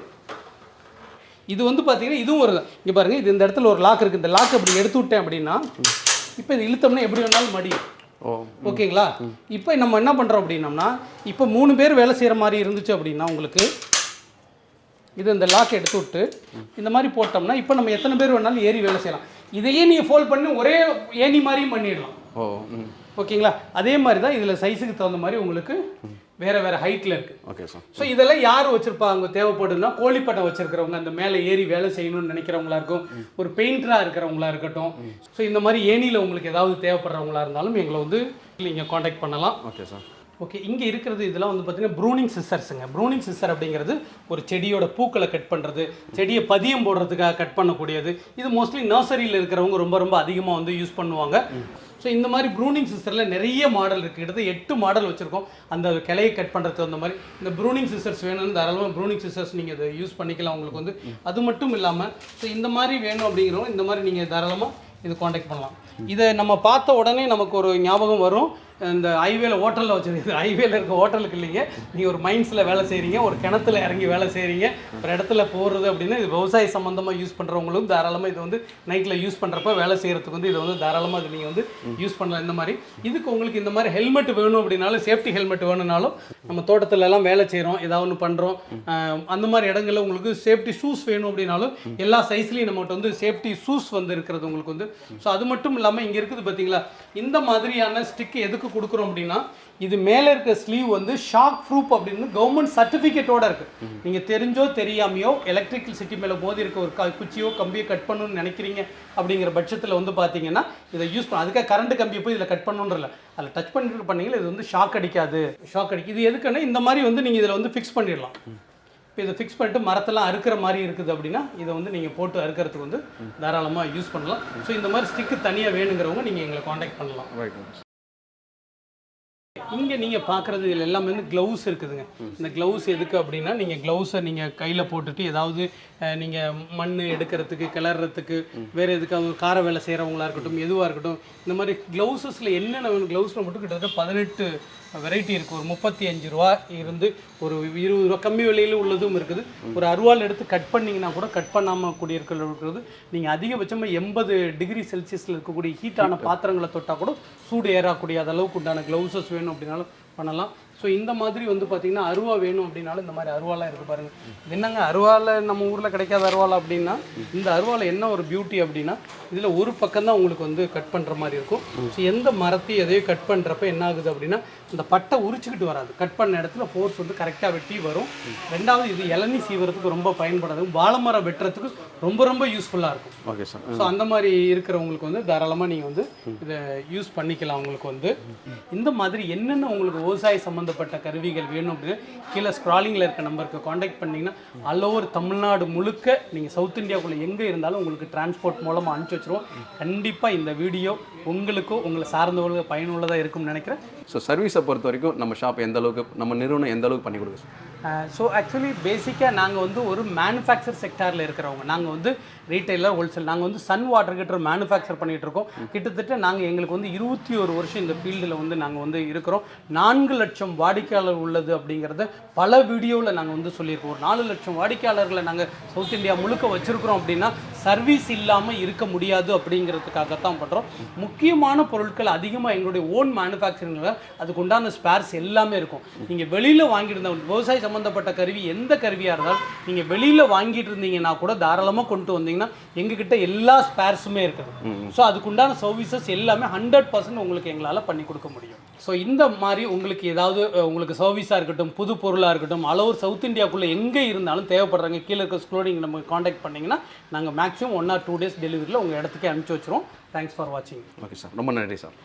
S1: இது வந்து பார்த்தீங்கன்னா இதுவும் ஒரு இங்கே பாருங்கள் இது இந்த இடத்துல ஒரு லாக் இருக்குது இந்த லாக் அப்படி எடுத்து விட்டேன் அப்படின்னா இப்போ இது இழுத்தோம்னா எப்படி வேணாலும் மடியும் ஓகேங்களா? இப்போ நம்ம என்ன பண்ணுறோம் அப்படின்னம்னா இப்போ மூணு பேர் வேலை செய்கிற மாதிரி இருந்துச்சு அப்படின்னா உங்களுக்கு இது இந்த லாக் எடுத்து விட்டு இந்த மாதிரி போட்டோம்னா இப்போ நம்ம எத்தனை பேர் வேணாலும் ஏறி வேலை செய்யலாம். இதையே நீங்கள் ஃபோல்ட் பண்ணி ஒரே ஏணி மாதிரியும் பண்ணிடலாம். ஓகேங்களா? அதே மாதிரி தான் இதில் சைஸுக்கு தகுந்த மாதிரி உங்களுக்கு வேறு வேறு ஹைட்டில் இருக்குது
S2: ஓகே சார்
S1: ஸோ இதெல்லாம் யார் வச்சிருப்பாங்க தேவைப்படுதுன்னா கோழிப்பட்டம் வச்சிருக்கிறவங்க அந்த மேலே ஏறி வேலை செய்யணும்னு நினைக்கிறவங்களா இருக்கும். ஒரு பெயிண்டராக இருக்கிறவங்களா இருக்கட்டும். ஸோ இந்த மாதிரி ஏணியில் உங்களுக்கு ஏதாவது தேவைப்படுறவங்களா இருந்தாலும் எங்களை வந்து நீங்கள் காண்டாக்ட் பண்ணலாம்.
S2: ஓகே சார்
S1: ஓகே இங்கே இருக்கிறது இதெல்லாம் வந்து பார்த்தீங்கன்னா ப்ரூனிங் சிஸ்டர்ஸுங்க ப்ரூனிங் சிஸ்டர் அப்படிங்கிறது ஒரு செடியோட பூக்களை கட் பண்ணுறது செடியை பதியம் போடுறதுக்காக கட் பண்ணக்கூடியது. இது மோஸ்ட்லி நர்சரியில் இருக்கிறவங்க ரொம்ப ரொம்ப அதிகமாக வந்து யூஸ் பண்ணுவாங்க. ஸோ இந்த மாதிரி ப்ரூனிங் சிஸ்டரில் நிறைய மாடல் இருக்குது கிட்டத்தட்ட எட்டு மாடல் வச்சுருக்கோம். அந்த கிளையை கட் பண்ணுறதுக்கு அந்த மாதிரி. இந்த ப்ரூனிங் சிஸ்டர்ஸ் வேணும்னு தாராளமாக ப்ரூனிங் சிஸ்டர்ஸ் நீங்கள் இதை யூஸ் பண்ணிக்கலாம் உங்களுக்கு வந்து. அது மட்டும் இல்லாமல் ஸோ இந்த மாதிரி வேணும் அப்படிங்கிறவங்க இந்த மாதிரி நீங்கள் தாராளமாக இது காண்டாக்ட் பண்ணலாம். இதை நம்ம பார்த்த உடனே நமக்கு ஒரு ஞாபகம் வரும். இந்த ஹைவேல ஹோட்டலில் வச்சுருக்கு ஹைவேல இருக்க ஹோட்டலுக்கு இல்லைங்க. நீங்கள் ஒரு மைன்ஸில் வேலை செய்கிறீங்க ஒரு கிணத்துல இறங்கி வேலை செய்கிறீங்க ஒரு இடத்துல போடுறது அப்படின்னா இது விவசாய சம்மந்தமாக யூஸ் பண்ணுறவங்களும் தாராளமாக இது வந்து நைட்டில் யூஸ் பண்ணுறப்ப வேலை செய்கிறதுக்கு வந்து இதை வந்து தாராளமாக இது நீங்கள் வந்து யூஸ் பண்ணலாம். இந்த மாதிரி இதுக்கு உங்களுக்கு இந்த மாதிரி ஹெல்மெட் வேணும் அப்படின்னாலும் சேஃப்டி ஹெல்மெட் வேணும்னாலும் நம்ம தோட்டத்துல எல்லாம் வேலை செய்கிறோம் ஏதாவது ஒன்று பண்ணுறோம் அந்த மாதிரி இடங்களில் உங்களுக்கு சேஃப்டி ஷூஸ் வேணும் அப்படின்னாலும் எல்லா சைஸ்லையும் நம்மகிட்ட வந்து சேஃப்டி ஷூஸ் வந்து இருக்கிறது உங்களுக்கு வந்து. ஸோ அது மட்டும் இல்லாமல் இங்கே இருக்குது பார்த்தீங்களா இந்த மாதிரியான ஸ்டிக் எதுக்கு கொடுக்குறோம் அப்படின்னா இது மேலே இருக்க ஸ்லீவ் வந்து ஷாக் ப்ரூஃப் அப்படின்னு கவர்மெண்ட் சர்டிஃபிகேட்டோட இருக்கு. நீங்கள் தெரிஞ்சோ தெரியாமையோ எலக்ட்ரிக்கல் சிட்டி மேலே மோதி இருக்க ஒரு க- குச்சியோ கம்பியோ கட் பண்ணணும்னு நினைக்கிறீங்க அப்படிங்கிற பட்சத்தில் வந்து பார்த்தீங்கன்னா இதை யூஸ் பண்ண அதுக்காக கரண்ட் கம்பியை போய் இதில் கட் பண்ணணுன்றல அதில் டச் பண்ணிட்டு பண்ணீங்களா இது வந்து ஷாக் அடிக்காது. ஷாக் அடிக்கும் இது எதுக்குன்னா இந்த மாதிரி வந்து நீங்கள் இதில் வந்து ஃபிக்ஸ் பண்ணிடலாம். இப்போ இதை ஃபிக்ஸ் பண்ணிட்டு மரத்தெல்லாம் அறுக்கிற மாதிரி இருக்குது அப்படின்னா இதை வந்து நீங்கள் போட்டு அறுக்கிறதுக்கு வந்து தாராளமாக யூஸ் பண்ணலாம். ஸோ இந்த மாதிரி ஸ்டிக்கு தனியாக வேணுங்கிறவங்க நீங்கள் எங்களை காண்டாக்ட் பண்ணலாம்.
S2: ரைட்
S1: இங்கே நீங்கள் பார்க்குறது இதில் எல்லாமே வந்து க்ளவுஸ் இருக்குதுங்க. இந்த க்ளவுஸ் எதுக்கு அப்படின்னா நீங்கள் க்ளவுஸை நீங்கள் கையில் போட்டுட்டு ஏதாவது நீங்கள் மண் எடுக்கிறதுக்கு கிளறதுக்கு வேறு எதுக்காவது கார வேலை செய்கிறவங்களா இருக்கட்டும் எதுவாக இருக்கட்டும் இந்த மாதிரி க்ளவுஸஸில் என்னென்ன க்ளவுஸில் மட்டும் கிட்டத்தட்ட பதினெட்டு வெரைட்டி இருக்குது ஒரு முப்பத்தி அஞ்சு ரூபா இருந்து ஒரு இருபது ரூபா கம்மி விலையில் உள்ளதும் இருக்குது. ஒரு அருவாள் எடுத்து கட் பண்ணிங்கன்னா கூட கட் பண்ணாமல் கூடிய இருக்கிறது. இருக்கிறது நீங்கள் அதிகபட்சமாக எண்பது டிகிரி செல்சியஸில் இருக்கக்கூடிய ஹீட்டான பாத்திரங்களை தொட்டால் கூட சூடு ஏறக்கூடிய அளவுக்கு உண்டான க்ளவுசஸ் வேணும் அப்படின்னாலும் பண்ணலாம். ஸோ இந்த மாதிரி வந்து பார்த்தீங்கன்னா அருவா வேணும் அப்படின்னாலும் இந்த மாதிரி அருவாலாம் இருக்குது பாருங்க. இது என்னங்க? அருவால நம்ம ஊரில் கிடைக்காத அருவாள் அப்படின்னா இந்த அருவாள் என்ன ஒரு பியூட்டி அப்படின்னா இதில் ஒரு பக்கம் தான் உங்களுக்கு வந்து கட் பண்ணுற மாதிரி இருக்கும். ஸோ எந்த மரத்தையும் எதையும் கட் பண்ணுறப்ப என்ன ஆகுது அப்படின்னா இந்த பட்டை உரிச்சுக்கிட்டு வராது. கட் பண்ண இடத்துல ஃபோர்ஸ் வந்து கரெக்டாக வெட்டி வரும். ரெண்டாவது இது இளநீ சீவறதுக்கு ரொம்ப பயன்படாது. வாழைமரம் வெட்டுறதுக்கு ரொம்ப ரொம்ப யூஸ்ஃபுல்லாக இருக்கும்.
S2: ஓகே சார்
S1: ஸோ அந்த மாதிரி இருக்கிறவங்களுக்கு வந்து தாராளமாக நீங்கள் வந்து இதை யூஸ் பண்ணிக்கலாம் உங்களுக்கு வந்து. இந்த மாதிரி என்னென்ன உங்களுக்கு விவசாய சம்மந்தப்பட்ட கருவிகள் வேணும் அப்படின்னு கீழே ஸ்க்ராலிங்கில் இருக்க நம்பருக்கு காண்டாக்ட் பண்ணிங்கன்னா ஆல் ஓவர் தமிழ்நாடு முழுக்க நீங்கள் சவுத் இந்தியாவுக்குள்ளே எங்கே இருந்தாலும் உங்களுக்கு டிரான்ஸ்போர்ட் மூலமாக அனுப்பிச்சி வச்சிருவோம். கண்டிப்பாக இந்த வீடியோ உங்களுக்கோ உங்களை சார்ந்தவர்களுக்கு பயனுள்ளதாக இருக்கும்னு நினைக்கிறேன்.
S2: ஸோ சர்வீஸை பொறுத்த வரைக்கும் நம்ம ஷாப் எந்த அளவுக்கு நம்ம நிறுவனம் எந்த அளவுக்கு பண்ணி கொடுக்குது?
S1: ஸோ ஆக்சுவலி பேசிக்காக நாங்கள் வந்து ஒரு மேனுஃபேக்சர் செக்டாரில் இருக்கிறவங்க. நாங்கள் வந்து ரீட்டைலர் ஹோல்சேல் நாங்கள் வந்து சன் வாட்டர் கிட்ட மேனுஃபேக்சர் பண்ணிகிட்டு இருக்கோம். கிட்டத்தட்ட நாங்கள் எங்களுக்கு வந்து இருபத்தி ஒரு வருஷம் இந்த ஃபீல்டில் வந்து நாங்கள் வந்து இருக்கிறோம். நான்கு லட்சம் வாடிக்கையாளர் உள்ளது அப்படிங்கிறத பல வீடியோவில் நாங்கள் வந்து சொல்லியிருக்கோம். ஒரு நாலு லட்சம் வாடிக்கையாளர்களை நாங்கள் சவுத் இந்தியா முழுக்க வச்சுருக்கிறோம் அப்படின்னா சர்வீஸ் இல்லாமல் இருக்க முடியாது அப்படிங்கிறதுக்காக தான் பண்ணுறோம் முக்கியமான பொருட்கள் அதிகமாக எங்களுடைய ஓன் மேனுஃபேக்சரிங்கில் அதுக்கு உண்டான ஸ்பேர்ஸ் எல்லாமே இருக்கும். நீங்கள் வெளியில் வாங்கிட்டு இருந்த விவசாய சம்மந்தப்பட்ட கருவி எந்த கருவியாக இருந்தாலும் நீங்கள் வெளியில் வாங்கிட்டு இருந்தீங்கன்னா கூட தாராளமாக கொண்டு வந்தீங்கன்னா எங்ககிட்ட எல்லா ஸ்பேர்ஸுமே இருக்குது. ஸோ அதுக்கு உண்டான சர்வீசஸ் எல்லாமே ஹண்ட்ரட் பர்சன்ட் உங்களுக்கு எங்களால் பண்ணி கொடுக்க முடியும். ஸோ இந்த மாதிரி உங்களுக்கு ஏதாவது உங்களுக்கு சர்வீஸாக இருக்கட்டும் புது பொருளாக இருக்கட்டும் அளவு சவுத் இந்தியாவுக்குள்ளே எங்கே இருந்தாலும் தேவைப்படுறாங்க கீழே இருக்க ஸ்க்ரோடிங் நம்ம காண்டாக்ட் பண்ணிங்கன்னா நாங்கள் maximum one or two days டெலிவரியில் உங்கள் இடத்துக்கே அனுப்பிச்சி வச்சிருவோம். தேங்க்ஸ் ஃபார் வாட்சிங்
S2: ஓகே சார் ரொம்ப நன்றி சார்